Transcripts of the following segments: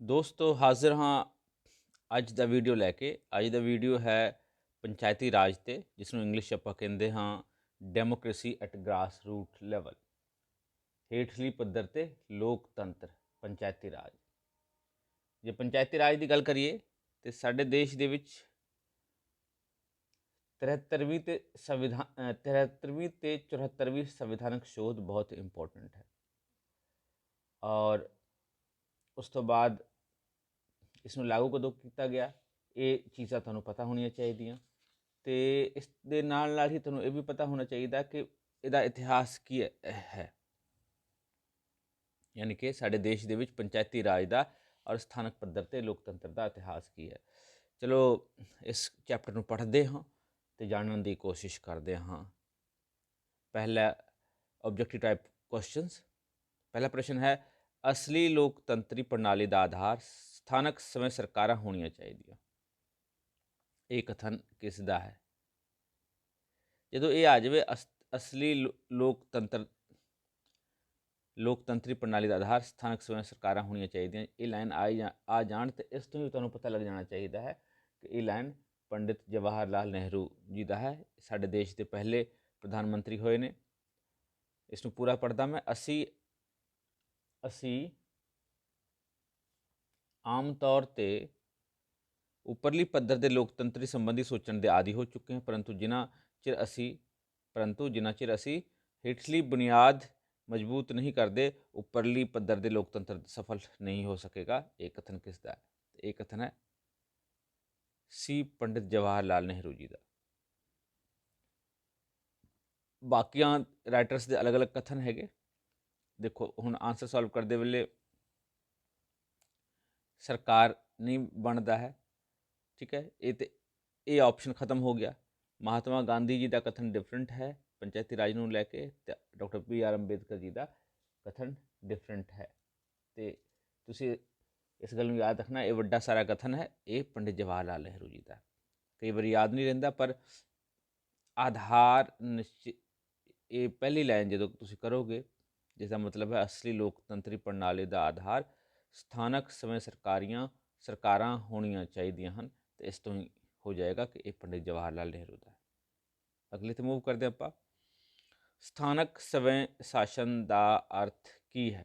ਦੋਸਤੋ, ਹਾਜ਼ਰ ਹਾਂ ਅੱਜ ਦਾ ਵੀਡੀਓ ਲੈ ਕੇ। ਅੱਜ ਦਾ ਵੀਡੀਓ ਹੈ ਪੰਚਾਇਤੀ ਰਾਜ ਤੇ ਜਿਸ ਨੂੰ ਇੰਗਲਿਸ਼ ਆਪਾਂ ਕਹਿੰਦੇ ਹਾਂ democracy at grass root level ਹੇਠਲੀ ਪੱਧਰ ਤੇ ਲੋਕਤੰਤਰ, ਪੰਚਾਇਤੀ ਰਾਜ। ਜੇ ਪੰਚਾਇਤੀ ਰਾਜ ਦੀ ਗੱਲ ਕਰੀਏ, ਤੇ ਸਾਡੇ ਦੇਸ਼ ਦੇ ਵਿੱਚ 73ਵੀਂ ਤੇ ਸੰਵਿਧਾਨ 73ਵੀਂ ਤੇ 74ਵੀਂ ਸੰਵਿਧਾਨਕ ਸ਼ੋਧ ਬਹੁਤ ਇੰਪੋਰਟੈਂਟ ਹੈ। ਔਰ ਉਸ ਤੋਂ ਬਾਅਦ ਇਸ ਨੂੰ ਲਾਗੂ ਕਦੋਂ ਕੀਤਾ ਗਿਆ, ਇਹ ਚੀਜ਼ਾਂ ਤੁਹਾਨੂੰ ਪਤਾ ਹੋਣੀਆਂ ਚਾਹੀਦੀਆਂ। ਤੇ ਇਸ ਦੇ ਨਾਲ ਨਾਲ ਹੀ ਤੁਹਾਨੂੰ ਇਹ ਵੀ ਪਤਾ ਹੋਣਾ ਚਾਹੀਦਾ ਕਿ ਇਹਦਾ ਇਤਿਹਾਸ ਕੀ ਹੈ ਯਾਨੀ ਕਿ ਸਾਡੇ ਦੇਸ਼ ਦੇ ਵਿੱਚ ਪੰਚਾਇਤੀ ਰਾਜ ਦਾ ਔਰ ਸਥਾਨਕ ਪੱਧਰ ਤੇ ਲੋਕਤੰਤਰ ਦਾ ਇਤਿਹਾਸ ਕੀ ਹੈ। ਚਲੋ, ਇਸ ਚੈਪਟਰ ਨੂੰ ਪੜ੍ਹਦੇ ਹਾਂ ਤੇ ਜਾਣਨ ਦੀ ਕੋਸ਼ਿਸ਼ ਕਰਦੇ ਹਾਂ। ਪਹਿਲਾ ਆਬਜੈਕਟਿਵ ਟਾਈਪ ਕੁਐਸਚਨਸ ਪਹਿਲਾ ਪ੍ਰਸ਼ਨ ਹੈ ਅਸਲੀ ਲੋਕਤੰਤਰੀ ਪ੍ਰਣਾਲੀ ਦਾ ਆਧਾਰ ਸਥਾਨਕ ਸਮੇਂ ਸਰਕਾਰਾਂ ਹੋਣੀਆਂ ਚਾਹੀਦੀਆਂ। ਇਹ ਕਥਨ ਕਿਸ ਦਾ ਹੈ? ਜਦੋਂ ਇਹ ਆ ਜਾਵੇ, ਅਸ- ਅਸਲੀ ਲੋ- ਲੋਕਤੰਤਰ, ਲੋਕਤੰਤਰੀ ਪ੍ਰਣਾਲੀ ਦਾ ਆਧਾਰ ਸਥਾਨਕ ਸਮੇਂ ਸਰਕਾਰਾਂ ਹੋਣੀਆਂ ਚਾਹੀਦੀਆਂ, ਇਹ ਲਾਈਨ ਆ ਜਾ- ਆ ਜਾਣ ਤੇ ਇਸ ਤੋਂ ਵੀ ਤੁਹਾਨੂੰ ਪਤਾ ਲੱਗ ਜਾਣਾ ਚਾਹੀਦਾ ਹੈ ਕਿ ਇਹ ਲਾਈਨ ਪੰਡਿਤ ਜਵਾਹਰ ਲਾਲ ਨਹਿਰੂ ਜੀ ਦਾ ਹੈ। ਸਾਡੇ ਦੇਸ਼ ਦੇ ਪਹਿਲੇ ਪ੍ਰਧਾਨ ਮੰਤਰੀ ਹੋਏ ਨੇ। ਇਸ ਨੂੰ ਪੂਰਾ ਪੜਦਾ ਮੈਂ। ਅਸੀਂ ਅਸੀਂ ਆਮ ਤੌਰ ਤੇ ਉੱਪਰਲੀ ਪੱਧਰ ਦੇ ਲੋਕਤੰਤਰੀ ਸੰਬੰਧੀ ਸੋਚਣ ਦੇ ਆਦੀ ਹੋ ਚੁੱਕੇ ਹਾਂ, ਪਰੰਤੂ ਜਿਨ੍ਹਾਂ ਚਿਰ ਅਸੀਂ, ਪਰੰਤੂ ਜਿਨ੍ਹਾਂ ਚਿਰ ਅਸੀਂ ਹੇਠਲੀ ਬੁਨਿਆਦ ਮਜ਼ਬੂਤ ਨਹੀਂ ਕਰਦੇ, ਉੱਪਰਲੀ ਪੱਧਰ ਦੇ ਲੋਕਤੰਤਰ ਸਫਲ ਨਹੀਂ ਹੋ ਸਕੇਗਾ। ਇਹ ਕਥਨ ਕਿਸ ਦਾ ਹੈ? ਇਹ ਕਥਨ ਹੈ ਸੀ ਪੰਡਿਤ ਜਵਾਹਰ ਲਾਲ ਨਹਿਰੂ ਜੀ ਦਾ। ਬਾਕੀਆਂ ਰਾਈਟਰਸ ਦੇ ਅਲੱਗ-ਅਲੱਗ ਕਥਨ ਹੈਗੇ। ਦੇਖੋ, ਹੁਣ ਆਨਸਰ ਸੋਲਵ ਕਰਦੇ ਵੇਲੇ ਸਰਕਾਰ ਨਹੀਂ ਬਣਦਾ ਹੈ, ਠੀਕ ਹੈ? ਇਹ ਤੇ, ਇਹ ਆਪਸ਼ਨ ਖਤਮ ਹੋ ਗਿਆ। ਮਹਾਤਮਾ ਗਾਂਧੀ ਜੀ ਦਾ ਕਥਨ ਡਿਫਰੈਂਟ ਹੈ, ਪੰਚਾਇਤੀ ਰਾਜ ਨੂੰ ਲੈ ਕੇ ਤੇ doctor P R Ambedkar ji ਦਾ ਕਥਨ ਡਿਫਰੈਂਟ ਹੈ। ਤੇ ਤੁਸੀਂ ਇਸ ਗੱਲ ਨੂੰ ਯਾਦ ਰੱਖਣਾ, ਇਹ ਵੱਡਾ ਸਾਰਾ ਕਥਨ ਹੈ, ਇਹ ਪੰਡਿਤ ਜਵਾਹਰ ਲਾਲ ਨਹਿਰੂ ਜੀ ਦਾ। ਕਈ ਵਾਰੀ ਯਾਦ ਨਹੀਂ ਰਹਿੰਦਾ, ਪਰ ਆਧਾਰ ਨਿਸ਼ਚਿਤ ਇਹ ਪਹਿਲੀ ਲਾਈਨ ਜਦੋਂ ਤੁਸੀਂ ਕਰੋਗੇ ਜਿਸ ਦਾ ਮਤਲਬ ਹੈ ਅਸਲੀ ਲੋਕਤੰਤਰੀ ਪ੍ਰਣਾਲੀ ਦਾ ਆਧਾਰ ਸਥਾਨਕ ਸਮੇਂ ਸਰਕਾਰੀਆਂ, ਸਰਕਾਰਾਂ ਹੋਣੀਆਂ ਚਾਹੀਦੀਆਂ ਹਨ ਤੇ ਇਸ ਤੋਂ ਹੀ ਹੋ ਜਾਏਗਾ ਕਿ ਇਹ ਪੰਡਿਤ ਜਵਾਹਰ ਲਾਲ ਨਹਿਰੂ ਦਾ ਅਗਲੇ ਤੇ ਮੂਵ ਕਰਦੇ ਆਪਾਂ। ਸਥਾਨਕ ਸਵੈ ਸ਼ਾਸਨ ਦਾ ਅਰਥ ਕੀ ਹੈ?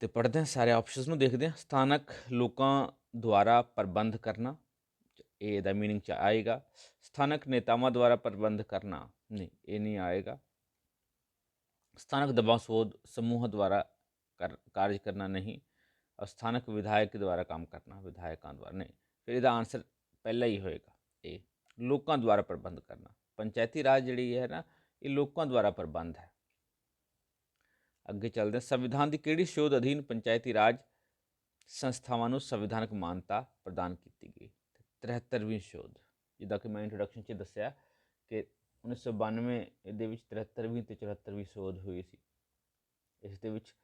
ਤੇ ਪੜ੍ਹਦੇ ਹਾਂ ਸਾਰੇ ਆਪਸ਼ਨਸ ਨੂੰ, ਦੇਖਦੇ ਹਾਂ। ਸਥਾਨਕ ਲੋਕਾਂ ਦੁਆਰਾ ਪ੍ਰਬੰਧ ਕਰਨਾ ਇਹ ਦਾ ਮੀਨਿੰਗ ਚ ਆਏਗਾ। ਸਥਾਨਕ ਨੇਤਾਵਾਂ ਦੁਆਰਾ ਪ੍ਰਬੰਧ ਕਰਨਾ, ਨਹੀਂ, ਇਹ ਨਹੀਂ ਆਏਗਾ। ਸਥਾਨਕ ਦਬਾਅ ਸੋਧ ਸਮੂਹ ਦੁਆਰਾ ਕਰ ਕਾਰਜ ਕਰਨਾ ਨਹੀਂ ਔਰ ਸਥਾਨਕ ਵਿਧਾਇਕ ਦੁਆਰਾ ਕੰਮ ਕਰਨਾ ਵਿਧਾਇਕਾਂ ਦੁਆਰਾ ਨਹੀਂ ਫਿਰ ਇਹਦਾ ਆਨਸਰ ਪਹਿਲਾ ਹੀ ਹੋਏਗਾ ਇਹ ਲੋਕਾਂ ਦੁਆਰਾ ਪ੍ਰਬੰਧ ਕਰਨਾ ਪੰਚਾਇਤੀ ਰਾਜ ਜਿਹੜੀ ਹੈ ਨਾ ਇਹ ਲੋਕਾਂ ਦੁਆਰਾ ਪ੍ਰਬੰਧ ਹੈ ਅੱਗੇ ਚੱਲਦੇ ਸੰਵਿਧਾਨ ਦੀ ਕਿਹੜੀ ਸ਼ੋਧ ਅਧੀਨ ਪੰਚਾਇਤੀ ਰਾਜ ਸੰਸਥਾਵਾਂ ਨੂੰ ਸੰਵਿਧਾਨਕ ਮਾਨਤਾ ਪ੍ਰਦਾਨ ਕੀਤੀ ਗਈ 73ਵੀਂ ਸ਼ੋਧ ਜਿੱਦਾਂ ਕਿ ਮੈਂ ਇੰਟਰੋਡਕਸ਼ਨ 'ਚ ਦੱਸਿਆ ਕਿ 1992 ਦੇ ਵਿੱਚ 73ਵੀਂ ਤੇ 74ਵੀਂ ਸ਼ੋਧ ਹੋਈ ਸੀ। ਇਸ ਦੇ ਵਿੱਚ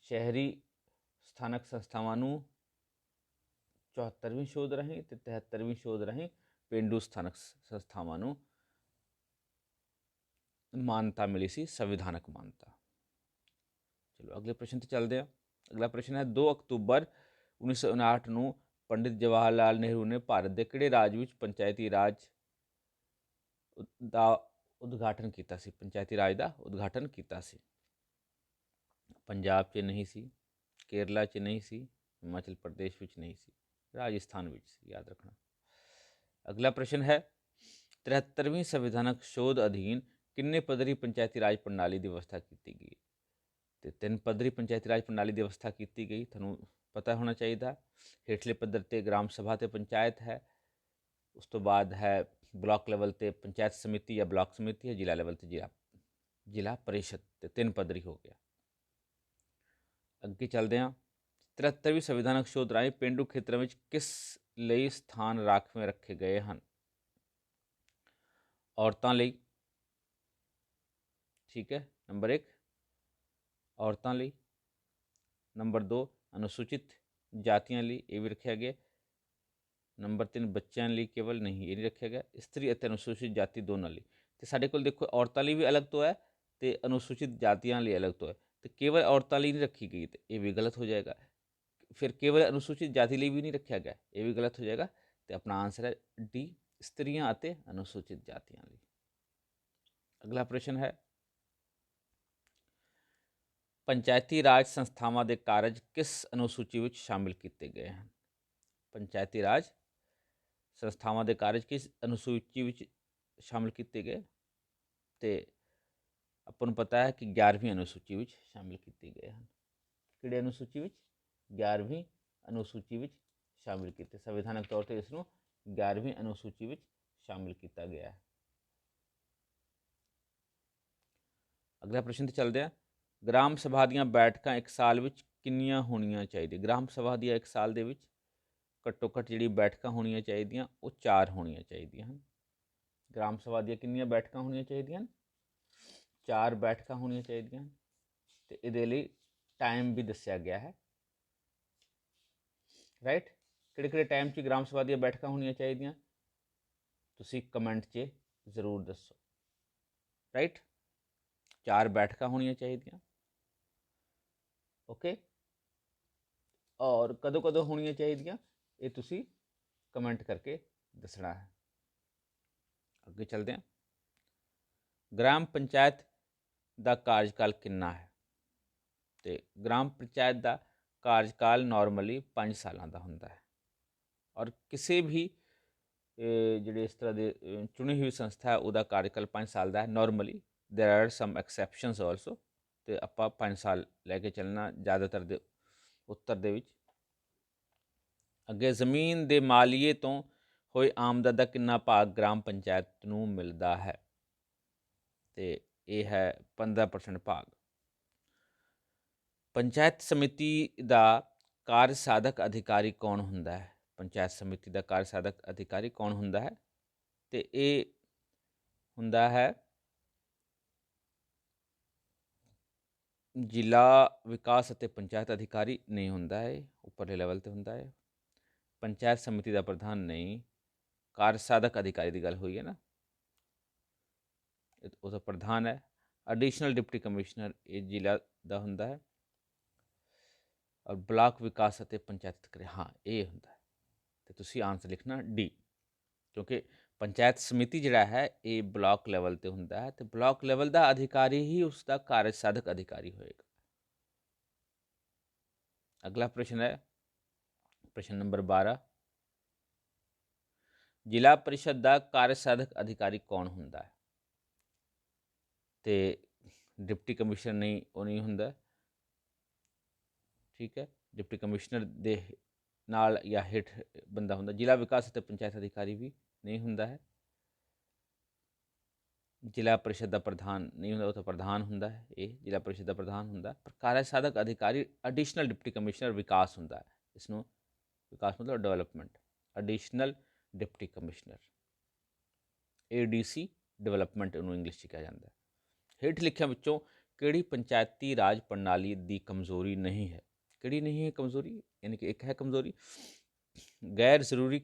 ਸ਼ਹਿਰੀ ਸਥਾਨਕ ਸੰਸਥਾਵਾਂ ਨੂੰ 74ਵੀਂ ਸ਼ੋਧ ਰਹੀ ਤੇ 73ਵੀਂ ਸ਼ੋਧ ਰਹੀ ਪਿੰਡੂ ਸਥਾਨਕ ਸੰਸਥਾਵਾਂ ਨੂੰ ਮਾਨਤਾ ਮਿਲੀ ਸੀ, ਸੰਵਿਧਾਨਕ ਮਾਨਤਾ। ਚਲੋ ਅਗਲੇ ਪ੍ਰਸ਼ਨ ਤੇ ਚੱਲਦੇ ਹਾਂ। ਅਗਲਾ ਪ੍ਰਸ਼ਨ ਹੈ 2 ਅਕਤੂਬਰ 1959 ਨੂੰ ਪੰਡਿਤ ਜਵਾਹਰ ਲਾਲ ਨਹਿਰੂ ਨੇ ਭਾਰਤ ਦੇ ਕਿਹੜੇ ਰਾਜ ਵਿੱਚ ਪੰਚਾਇਤੀ ਰਾਜ ਦਾ ਉਦਘਾਟਨ ਕੀਤਾ ਸੀ, ਪੰਚਾਇਤੀ ਰਾਜ ਦਾ ਉਦਘਾਟਨ ਕੀਤਾ ਸੀ। ਪੰਜਾਬ 'ਚ ਨਹੀਂ ਸੀ, ਕੇਰਲਾ 'ਚ ਨਹੀਂ ਸੀ, ਹਿਮਾਚਲ ਪ੍ਰਦੇਸ਼ ਵਿੱਚ ਨਹੀਂ ਸੀ, ਰਾਜਸਥਾਨ ਵਿੱਚ ਸੀ, ਯਾਦ ਰੱਖਣਾ। ਅਗਲਾ ਪ੍ਰਸ਼ਨ ਹੈ 73ਵੀਂ ਸੰਵਿਧਾਨਕ ਸ਼ੋਧ ਅਧੀਨ ਕਿੰਨੇ ਪੱਧਰੀ ਪੰਚਾਇਤੀ ਰਾਜ ਪ੍ਰਣਾਲੀ ਦੀ ਵਿਵਸਥਾ ਕੀਤੀ ਗਈ? ਤੇ ਤਿੰਨ ਪੱਧਰੀ ਪੰਚਾਇਤੀ ਰਾਜ ਪ੍ਰਣਾਲੀ ਦੀ ਵਿਵਸਥਾ ਕੀਤੀ ਗਈ, ਤੁਹਾਨੂੰ ਪਤਾ ਹੋਣਾ ਚਾਹੀਦਾ। ਹੇਠਲੇ ਪੱਧਰ ਤੇ ਗ੍ਰਾਮ ਸਭਾ ਤੇ ਪੰਚਾਇਤ ਹੈ, ਉਸ ਤੋਂ ਬਾਅਦ ਹੈ ਬਲਾਕ ਲੈਵਲ ਤੇ ਪੰਚਾਇਤ ਸਮਿਤੀ ਜਾਂ ਬਲਾਕ ਸਮਿਤੀ ਹੈ ਜ਼ਿਲ੍ਹਾ ਲੈਵਲ ਤੇ ਜ਼ਿਲ੍ਹਾ ਜ਼ਿਲ੍ਹਾ ਪਰਿਸ਼ਦ ਤੇ ਤਿੰਨ ਪੱਧਰੀ ਹੋ ਗਿਆ। ਅੱਗੇ ਚੱਲਦੇ ਹਾਂ। 73ਵੀਂ ਸੰਵਿਧਾਨਕ ਸ਼ੋਧ ਰਾਹੀਂ ਪਿੰਡੂ ਖੇਤਰਾਂ ਵਿੱਚ ਕਿਸ ਲਈ ਸਥਾਨ ਰਾਖਵੇਂ ਰੱਖੇ ਗਏ ਹਨ? ਔਰਤਾਂ ਲਈ। ਠੀਕ ਹੈ, ਨੰਬਰ 1 ਔਰਤਾਂ ਲਈ। ਨੰਬਰ 2 ਅਨੁਸੂਚਿਤ ਜਾਤੀਆਂ ਲਈ ਇਹ ਵੀ ਰੱਖਿਆ ਗਿਆ। ਨੰਬਰ 3 ਬੱਚਿਆਂ ਲਈ ਕੇਵਲ ਨਹੀਂ, ਇਹ ਨਹੀਂ ਰੱਖਿਆ ਗਿਆ। ਇਸਤਰੀ ਅਤੇ ਅਨੁਸੂਚਿਤ ਜਾਤੀ ਦੋਨਾਂ ਲਈ। ਤੇ ਸਾਡੇ ਕੋਲ ਦੇਖੋ, ਔਰਤਾਂ ਲਈ ਵੀ ਅਲੱਗ ਤੋਂ ਹੈ ਤੇ ਅਨੁਸੂਚਿਤ ਜਾਤੀਆਂ ਲਈ ਅਲੱਗ ਤੋਂ ਹੈ। ਤੇ ਕੇਵਲ ਔਰਤਾਂ ਲਈ ਨਹੀਂ ਰੱਖੀ ਗਈ ਤੇ ਇਹ ਵੀ ਗਲਤ ਹੋ ਜਾਏਗਾ। ਫਿਰ ਕੇਵਲ ਅਨੁਸੂਚਿਤ ਜਾਤੀ ਲਈ ਵੀ ਨਹੀਂ ਰੱਖਿਆ ਗਿਆ, ਇਹ ਵੀ ਗਲਤ ਹੋ ਜਾਏਗਾ। ਤੇ ਆਪਣਾ ਆਨਸਰ ਹੈ ਡੀ ਇਸਤਰੀਆਂ ਅਤੇ ਅਨੁਸੂਚਿਤ ਜਾਤੀਆਂ ਲਈ। ਅਗਲਾ ਪ੍ਰਸ਼ਨ ਹੈ, ਪੰਚਾਇਤੀ ਰਾਜ ਸੰਸਥਾਵਾਂ ਦੇ ਕਾਰਜ ਕਿਸ ਅਨੁਸੂਚੀ ਵਿੱਚ ਸ਼ਾਮਿਲ ਕੀਤੇ ਗਏ ਹਨ? ਪੰਚਾਇਤੀ ਰਾਜ ਸੰਸਥਾਵਾਂ ਦੇ ਕਾਰਜ ਕਿਸ ਅਨੁਸੂਚੀ ਵਿੱਚ ਸ਼ਾਮਿਲ ਕੀਤੇ ਗਏ? ਤੇ ਆਪਾਂ ਨੂੰ ਪਤਾ ਹੈ ਕਿ 11ਵੀਂ ਅਨੁਸੂਚੀ ਵਿੱਚ ਸ਼ਾਮਿਲ ਕੀਤੇ ਗਏ ਹਨ। ਕਿਹੜੇ ਅਨੁਸੂਚੀ ਵਿੱਚ? 11ਵੀਂ ਅਨੁਸੂਚੀ ਵਿੱਚ ਸ਼ਾਮਿਲ ਕੀਤੇ। ਸੰਵਿਧਾਨਕ ਤੌਰ ਤੇ ਇਸ ਨੂੰ 11ਵੀਂ ਅਨੁਸੂਚੀ ਵਿੱਚ ਸ਼ਾਮਿਲ ਕੀਤਾ ਗਿਆ ਹੈ। ਅਗਲਾ ਪ੍ਰਸ਼ਨ ਤੇ ਚੱਲਦੇ ਹਾਂ। ਗ੍ਰਾਮ ਸਭਾ ਦੀਆਂ ਬੈਠਕਾਂ ਇੱਕ ਸਾਲ ਵਿੱਚ ਕਿੰਨੀਆਂ ਹੋਣੀਆਂ ਚਾਹੀਦੀਆਂ? ਗ੍ਰਾਮ ਸਭਾ ਦੀਆਂ ਇੱਕ ਸਾਲ ਦੇ ਵਿੱਚ ਘੱਟੋ ਘੱਟ ਜਿਹੜੀ ਬੈਠਕਾਂ ਹੋਣੀਆਂ ਚਾਹੀਦੀਆਂ, ਉਹ ਚਾਰ ਹੋਣੀਆਂ ਚਾਹੀਦੀਆਂ ਹਨ। ਗ੍ਰਾਮ ਸਭਾ ਦੀਆਂ ਕਿੰਨੀਆਂ ਬੈਠਕਾਂ ਹੋਣੀਆਂ ਚਾਹੀਦੀਆਂ ਹਨ? ਚਾਰ ਬੈਠਕਾਂ ਹੋਣੀਆਂ ਚਾਹੀਦੀਆਂ ਹਨ। ਤੇ ਇਹਦੇ ਲਈ ਟਾਈਮ ਵੀ ਦੱਸਿਆ ਗਿਆ ਹੈ। ਰਾਈਟ ਕਿਹੜੇ ਕਿਹੜੇ ਟਾਈਮ 'ਚ ਗ੍ਰਾਮ ਸਭਾ ਦੀਆਂ ਬੈਠਕਾਂ ਹੋਣੀਆਂ ਚਾਹੀਦੀਆਂ? ਤੁਸੀਂ ਕਮੈਂਟ 'ਚ ਜ਼ਰੂਰ ਦੱਸੋ। ਰਾਈਟ ਚਾਰ ਬੈਠਕਾਂ ਹੋਣੀਆਂ ਚਾਹੀਦੀਆਂ। ਓਕੇ ਔਰ ਕਦੋਂ ਕਦੋਂ ਹੋਣੀਆਂ ਚਾਹੀਦੀਆਂ? ਇਹ ਤੁਸੀਂ ਕਮੈਂਟ ਕਰਕੇ ਦੱਸਣਾ ਹੈ ਅੱਗੇ ਚੱਲਦੇ ਹਾਂ ਗ੍ਰਾਮ ਪੰਚਾਇਤ ਦਾ ਕਾਰਜਕਾਲ ਕਿੰਨਾ ਹੈ ਤੇ ਗ੍ਰਾਮ ਪੰਚਾਇਤ ਦਾ ਕਾਰਜਕਾਲ ਨਾਰਮਲੀ 5 ਸਾਲਾਂ ਦਾ ਹੁੰਦਾ ਹੈ ਔਰ ਕਿਸੇ ਵੀ ਅਹ, ਜਿਹੜੇ ਇਸ ਤਰ੍ਹਾਂ ਦੇ ਅਹ, ਚੁਣੀ ਹੋਈ ਸੰਸਥਾ ਹੈ ਉਹਦਾ ਕਾਰਜਕਾਲ 5 ਸਾਲ ਦਾ ਹੈ normally there are some exceptions also ਤੇ ਆਪਾਂ 5 ਸਾਲ ਲੈ ਕੇ ਚੱਲਣਾ ਜ਼ਿਆਦਾਤਰ ਦੇ ਉੱਤਰ ਦੇ ਵਿੱਚ ਅੱਗੇ ਜ਼ਮੀਨ ਦੇ ਮਾਲੀਏ ਤੋਂ ਹੋਈ ਆਮਦਨ ਦਾ ਕਿੰਨਾ ਭਾਗ ਗ੍ਰਾਮ ਪੰਚਾਇਤ ਨੂੰ ਮਿਲਦਾ ਹੈ? ਤੇ ਇਹ ਹੈ 15% ਭਾਗ। ਪੰਚਾਇਤ ਸਮਿਤੀ ਦਾ ਕਾਰਜ ਸਾਧਕ ਅਧਿਕਾਰੀ ਕੌਣ ਹੁੰਦਾ ਹੈ? ਪੰਚਾਇਤ ਸਮਿਤੀ ਦਾ ਕਾਰਜ ਸਾਧਕ ਅਧਿਕਾਰੀ ਕੌਣ ਹੁੰਦਾ ਹੈ? ਤੇ ਇਹ ਹੁੰਦਾ ਹੈ ਜ਼ਿਲ੍ਹਾ ਵਿਕਾਸ ਅਤੇ ਪੰਚਾਇਤ ਅਧਿਕਾਰੀ ਨਹੀਂ ਹੁੰਦਾ ਹੈ ਉੱਪਰਲੇ ਲੈਵਲ ਤੇ ਹੁੰਦਾ ਹੈ ਪੰਚਾਇਤ ਸਮਿਤੀ ਦਾ ਪ੍ਰਧਾਨ ਨਹੀਂ, ਕਾਰਜ ਸਾਧਕ ਅਧਿਕਾਰੀ ਦੀ ਗੱਲ ਹੋਈ ਹੈ ਨਾ? ਉਹਦਾ ਪ੍ਰਧਾਨ ਹੈ। ਐਡੀਸ਼ਨਲ ਡਿਪਟੀ ਕਮਿਸ਼ਨਰ ਇਹ ਜ਼ਿਲ੍ਹਾ ਦਾ ਹੁੰਦਾ ਹੈ। ਔਰ ਬਲਾਕ ਵਿਕਾਸ ਅਤੇ ਪੰਚਾਇਤ ਅਧਿਕਾਰੀ ਹਾਂ, ਇਹ ਹੁੰਦਾ ਹੈ। ਤੇ ਤੁਸੀਂ ਆਨਸਰ ਲਿਖਣਾ ਡੀ ਕਿਉਂਕਿ ਪੰਚਾਇਤ ਸਮਿਤੀ ਜਿਹੜਾ ਹੈ, ਇਹ ਬਲਾਕ ਲੈਵਲ ਤੇ ਹੁੰਦਾ ਹੈ ਤੇ ਬਲਾਕ ਲੈਵਲ ਦਾ ਅਧਿਕਾਰੀ ਹੀ ਉਸ ਦਾ ਕਾਰਜ ਸਾਧਕ ਅਧਿਕਾਰੀ ਹੋਏਗਾ। ਅਗਲਾ ਪ੍ਰਸ਼ਨ ਹੈ ਪ੍ਰਸ਼ਨ ਨੰਬਰ 12 ਜ਼ਿਲ੍ਹਾ ਪਰਿਸ਼ਦ ਦਾ ਕਾਰਜ ਸਾਧਕ ਅਧਿਕਾਰੀ ਕੌਣ ਹੁੰਦਾ ਹੈ? ਤੇ ਡਿਪਟੀ ਕਮਿਸ਼ਨਰ ਨਹੀਂ, ਉਹ ਨਹੀਂ ਹੁੰਦਾ ਠੀਕ ਹੈ, ਡਿਪਟੀ ਕਮਿਸ਼ਨਰ ਦੇ ਨਾਲ ਜਾਂ ਹੇਠ ਬੰਦਾ ਹੁੰਦਾ। ਜ਼ਿਲ੍ਹਾ ਵਿਕਾਸ ਅਤੇ ਪੰਚਾਇਤ ਅਧਿਕਾਰੀ ਵੀ ਨਹੀਂ ਹੁੰਦਾ ਹੈ। ਜ਼ਿਲ੍ਹਾ ਪਰਿਸ਼ਦ ਦਾ ਪ੍ਰਧਾਨ ਨਹੀਂ ਹੁੰਦਾ, ਉਹ ਤਾਂ ਪ੍ਰਧਾਨ ਹੁੰਦਾ ਹੈ। ਇਹ ਜ਼ਿਲ੍ਹਾ ਪਰਿਸ਼ਦ ਦਾ ਪ੍ਰਧਾਨ ਹੁੰਦਾ। ਪਰ ਕਾਰਜ ਸਾਧਕ ਅਧਿਕਾਰੀ ਐਡੀਸ਼ਨਲ ਡਿਪਟੀ ਕਮਿਸ਼ਨਰ ਵਿਕਾਸ ਹੁੰਦਾ ਹੈ। ਇਸ ਨੂੰ ਵਿਕਾਸ ਮਤਲਬ development additional deputy commissioner ADC development ਉਹਨੂੰ ਇੰਗਲਿਸ਼ 'ਚ ਕਿਹਾ ਜਾਂਦਾ ਹੈ ਹੇਠ ਲਿਖਿਆਂ ਵਿੱਚੋਂ ਕਿਹੜੀ ਪੰਚਾਇਤੀ ਰਾਜ ਪ੍ਰਣਾਲੀ ਦੀ ਕਮਜ਼ੋਰੀ ਨਹੀਂ ਹੈ ਕਿਹੜੀ ਨਹੀਂ ਹੈ ਕਮਜ਼ੋਰੀ ਯਾਨੀ ਕਿ ਇੱਕ ਹੈ ਕਮਜ਼ੋਰੀ ਗੈਰ ਜ਼ਰੂਰੀ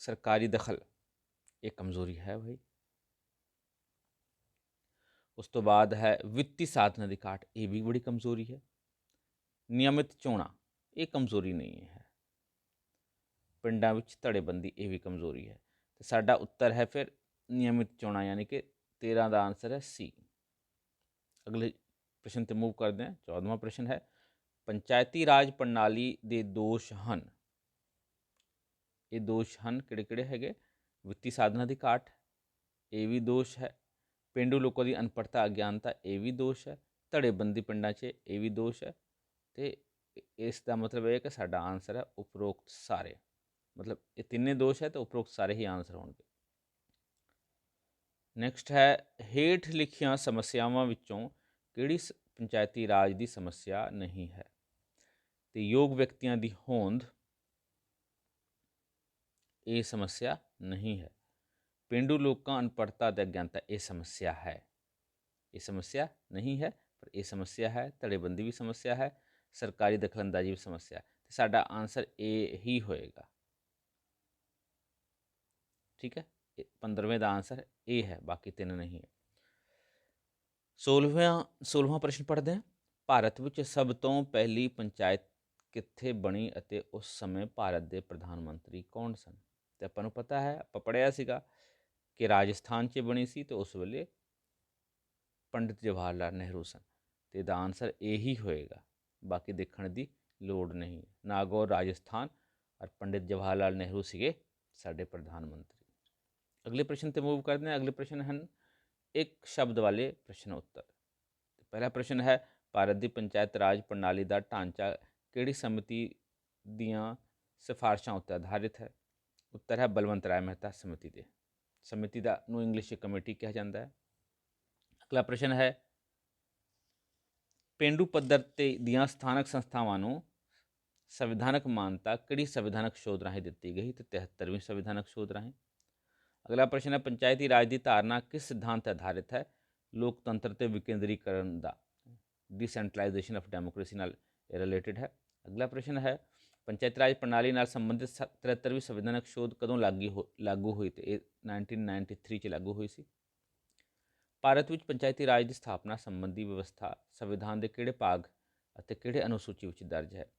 ਸਰਕਾਰੀ ਦਖਲ ਇਹ ਕਮਜ਼ੋਰੀ ਹੈ ਭਾਈ ਉਸ ਤੋਂ ਬਾਅਦ ਹੈ ਵਿੱਤੀ ਸਾਧਨਾਂ ਦੀ ਘਾਟ ਇਹ ਵੀ ਬੜੀ ਕਮਜ਼ੋਰੀ ਹੈ ਨਿਯਮਿਤ ਚੋਣਾਂ ਇਹ ਕਮਜ਼ੋਰੀ ਨਹੀਂ ਹੈ ਪਿੰਡਾਂ ਵਿੱਚ ਧੜੇਬੰਦੀ ਇਹ ਵੀ ਕਮਜ਼ੋਰੀ ਹੈ। ਤੇ ਸਾਡਾ ਉੱਤਰ ਹੈ ਫਿਰ ਨਿਯਮਿਤ ਚੋਣਾਂ, ਯਾਨੀ ਕਿ 13 ਦਾ ਆਨਸਰ ਹੈ ਸੀ ਅਗਲੇ ਪ੍ਰਸ਼ਨ ਤੇ ਮੂਵ ਕਰਦੇ ਹਾਂ। 14ਵਾਂ ਪ੍ਰਸ਼ਨ ਹੈ, ਪੰਚਾਇਤੀ ਰਾਜ ਪ੍ਰਣਾਲੀ ਦੇ ਦੋਸ਼ ਹਨ। ਇਹ ਦੋਸ਼ ਹਨ ਕਿਹੜੇ ਕਿਹੜੇ ਹੈਗੇ? ਵਿੱਤੀ ਸਾਧਨਾਂ ਦੀ ਘਾਟ, ਇਹ ਵੀ ਦੋਸ਼ ਹੈ। ਪਿੰਡੂ ਲੋਕਾਂ ਦੀ ਅਨਪੜਤਾ ਅਗਿਆਨਤਾ, ਇਹ ਵੀ ਦੋਸ਼ ਹੈ। ਧੜੇਬੰਦੀ ਪਿੰਡਾਂ 'ਚ, ਇਹ ਵੀ ਦੋਸ਼ ਹੈ। ਤੇ ਇਸ ਦਾ ਮਤਲਬ ਇਹ ਹੈ ਕਿ ਸਾਡਾ ਆਨਸਰ ਹੈ ਉਪਰੋਕਤ ਸਾਰੇ। ਮਤਲਬ ਇਹ ਤਿੰਨੇ ਦੋਸ਼ ਹੈ ਤਾਂ ਉਪਰੋਕਤ ਸਾਰੇ ਹੀ ਆਨਸਰ ਹੋਣਗੇ ਨੈਕਸਟ ਹੈ ਹੇਠ ਲਿਖੀਆਂ ਸਮੱਸਿਆਵਾਂ ਵਿੱਚੋਂ ਕਿਹੜੀ ਸ- ਪੰਚਾਇਤੀ ਰਾਜ ਦੀ ਸਮੱਸਿਆ ਨਹੀਂ ਹੈ ਤੇ ਯੋਗ ਵਿਅਕਤੀਆਂ ਦੀ ਹੋਂਦ ਇਹ ਸਮੱਸਿਆ ਨਹੀਂ ਹੈ ਪਿੰਡੂ ਲੋਕਾਂ ਅਨਪੜਤਾ ਤੇ ਅਗਿਆਨਤਾ ਇਹ ਸਮੱਸਿਆ ਹੈ ਇਹ ਸਮੱਸਿਆ ਨਹੀਂ ਹੈ ਪਰ ਇਹ ਸਮੱਸਿਆ ਹੈ ਧੜੇਬੰਦੀ ਵੀ ਸਮੱਸਿਆ ਹੈ ਸਰਕਾਰੀ ਦਖਲਅੰਦਾਜ਼ੀ ਵੀ ਸਮੱਸਿਆ ਹੈ ਤੇ ਸਾਡਾ ਆਨਸਰ ਇਹ ਹੀ ਹੋਏਗਾ ਠੀਕ ਹੈ? 15ਵੇਂ ਦਾ ਆਨਸਰ ਇਹ ਹੈ, ਬਾਕੀ ਤਿੰਨ ਨਹੀਂ ਹੈ। 16ਵਾਂ 16ਵਾਂ ਪ੍ਰਸ਼ਨ ਪੜ੍ਹਦੇ ਹਾਂ। ਭਾਰਤ ਵਿੱਚ ਸਭ ਤੋਂ ਪਹਿਲੀ ਪੰਚਾਇਤ ਕਿੱਥੇ ਬਣੀ ਅਤੇ ਉਸ ਸਮੇਂ ਭਾਰਤ ਦੇ ਪ੍ਰਧਾਨ ਮੰਤਰੀ ਕੌਣ ਸਨ? ਤੇ ਆਪਾਂ ਨੂੰ ਪਤਾ ਹੈ, ਆਪਾਂ ਪੜ੍ਹਿਆ ਸੀਗਾ ਕਿ ਰਾਜਸਥਾਨ 'ਚ ਬਣੀ ਸੀ ਤੇ ਉਸ ਵੇਲੇ ਪੰਡਿਤ ਜਵਾਹਰ ਲਾਲ ਨਹਿਰੂ ਸਨ। ਤੇ ਇਹਦਾ ਆਨਸਰ ਇਹੀ ਹੋਏਗਾ, ਬਾਕੀ ਦੇਖਣ ਦੀ ਲੋੜ ਨਹੀਂ। ਨਾਗੌਰ, ਰਾਜਸਥਾਨ ਔਰ ਪੰਡਿਤ ਜਵਾਹਰ ਲਾਲ ਨਹਿਰੂ ਸੀਗੇ ਸਾਡੇ ਪ੍ਰਧਾਨ ਮੰਤਰੀ। ਅਗਲੇ ਪ੍ਰਸ਼ਨ ਤੇ ਮੂਵ ਕਰਦੇ ਹਾਂ ਅਗਲੇ ਪ੍ਰਸ਼ਨ ਹਨ ਇੱਕ ਸ਼ਬਦ ਵਾਲੇ ਪ੍ਰਸ਼ਨ ਉੱਤਰ ਪਹਿਲਾ ਪ੍ਰਸ਼ਨ ਹੈ ਭਾਰਤ ਦੀ ਪੰਚਾਇਤ ਰਾਜ ਪ੍ਰਣਾਲੀ ਦਾ ਢਾਂਚਾ ਕਿਹੜੀ ਸਮਿਤੀ ਦੀਆਂ ਸਿਫਾਰਸ਼ਾਂ ਉੱਤੇ ਆਧਾਰਿਤ ਹੈ ਉੱਤਰ ਹੈ ਬਲਵੰਤ ਰਾਏ ਮਹਿਤਾ ਸਮਿਤੀ ਦੇ ਸਮਿਤੀ ਦਾ ਨੂੰ ਇੰਗਲਿਸ਼ ਕਮੇਟੀ ਕਿਹਾ ਜਾਂਦਾ ਹੈ ਅਗਲਾ ਪ੍ਰਸ਼ਨ ਹੈ ਪੇਂਡੂ ਪੱਧਰ ਤੇ ਦੀਆਂ ਸਥਾਨਕ ਸੰਸਥਾਵਾਂ ਨੂੰ ਸੰਵਿਧਾਨਕ ਮਾਨਤਾ ਕਿਹੜੀ ਸੰਵਿਧਾਨਕ ਸ਼ੋਧ ਰਾਹੀਂ ਦਿੱਤੀ ਗਈ ਤੇ 73ਵੀਂ ਸੰਵਿਧਾਨਕ ਸ਼ੋਧ ਰਾਹੀਂ ਅਗਲਾ ਪ੍ਰਸ਼ਨ ਹੈ, ਪੰਚਾਇਤੀ ਰਾਜ ਦੀ ਧਾਰਨਾ ਕਿਸ ਸਿਧਾਂਤ ਤੇ ਆਧਾਰਿਤ ਹੈ? ਲੋਕਤੰਤਰ ਤੇ ਵਿਕੇਂਦਰੀਕਰਨ ਦਾ ਡਿਸੈਂਟਰਲਾਈਜੇਸ਼ਨ ਆਫ ਡੈਮੋਕ੍ਰੇਸੀ ਨਾਲ ਰਿਲੇਟਡ ਹੈ। ਅਗਲਾ ਪ੍ਰਸ਼ਨ ਹੈ, ਪੰਚਾਇਤ ਰਾਜ ਪ੍ਰਣਾਲੀ ਨਾਲ ਸੰਬੰਧਿਤ 73ਵੀਂ ਸੰਵਿਧਾਨਕ ਸ਼ੋਧ ਕਦੋਂ ਲਾਗੂ ਲਾਗੂ ਹੋਈ ਤੇ ਇਹ 1993 ਚ ਲਾਗੂ ਹੋਈ ਸੀ। ਭਾਰਤ ਵਿੱਚ ਪੰਚਾਇਤੀ ਰਾਜ ਦੀ ਸਥਾਪਨਾ ਸੰਬੰਧੀ ਵਿਵਸਥਾ ਸੰਵਿਧਾਨ ਦੇ ਕਿਹੜੇ ਭਾਗ ਅਤੇ ਕਿਹੜੇ ਅਨੁਸੂਚੀ ਵਿੱਚ ਦਰਜ ਹੈ?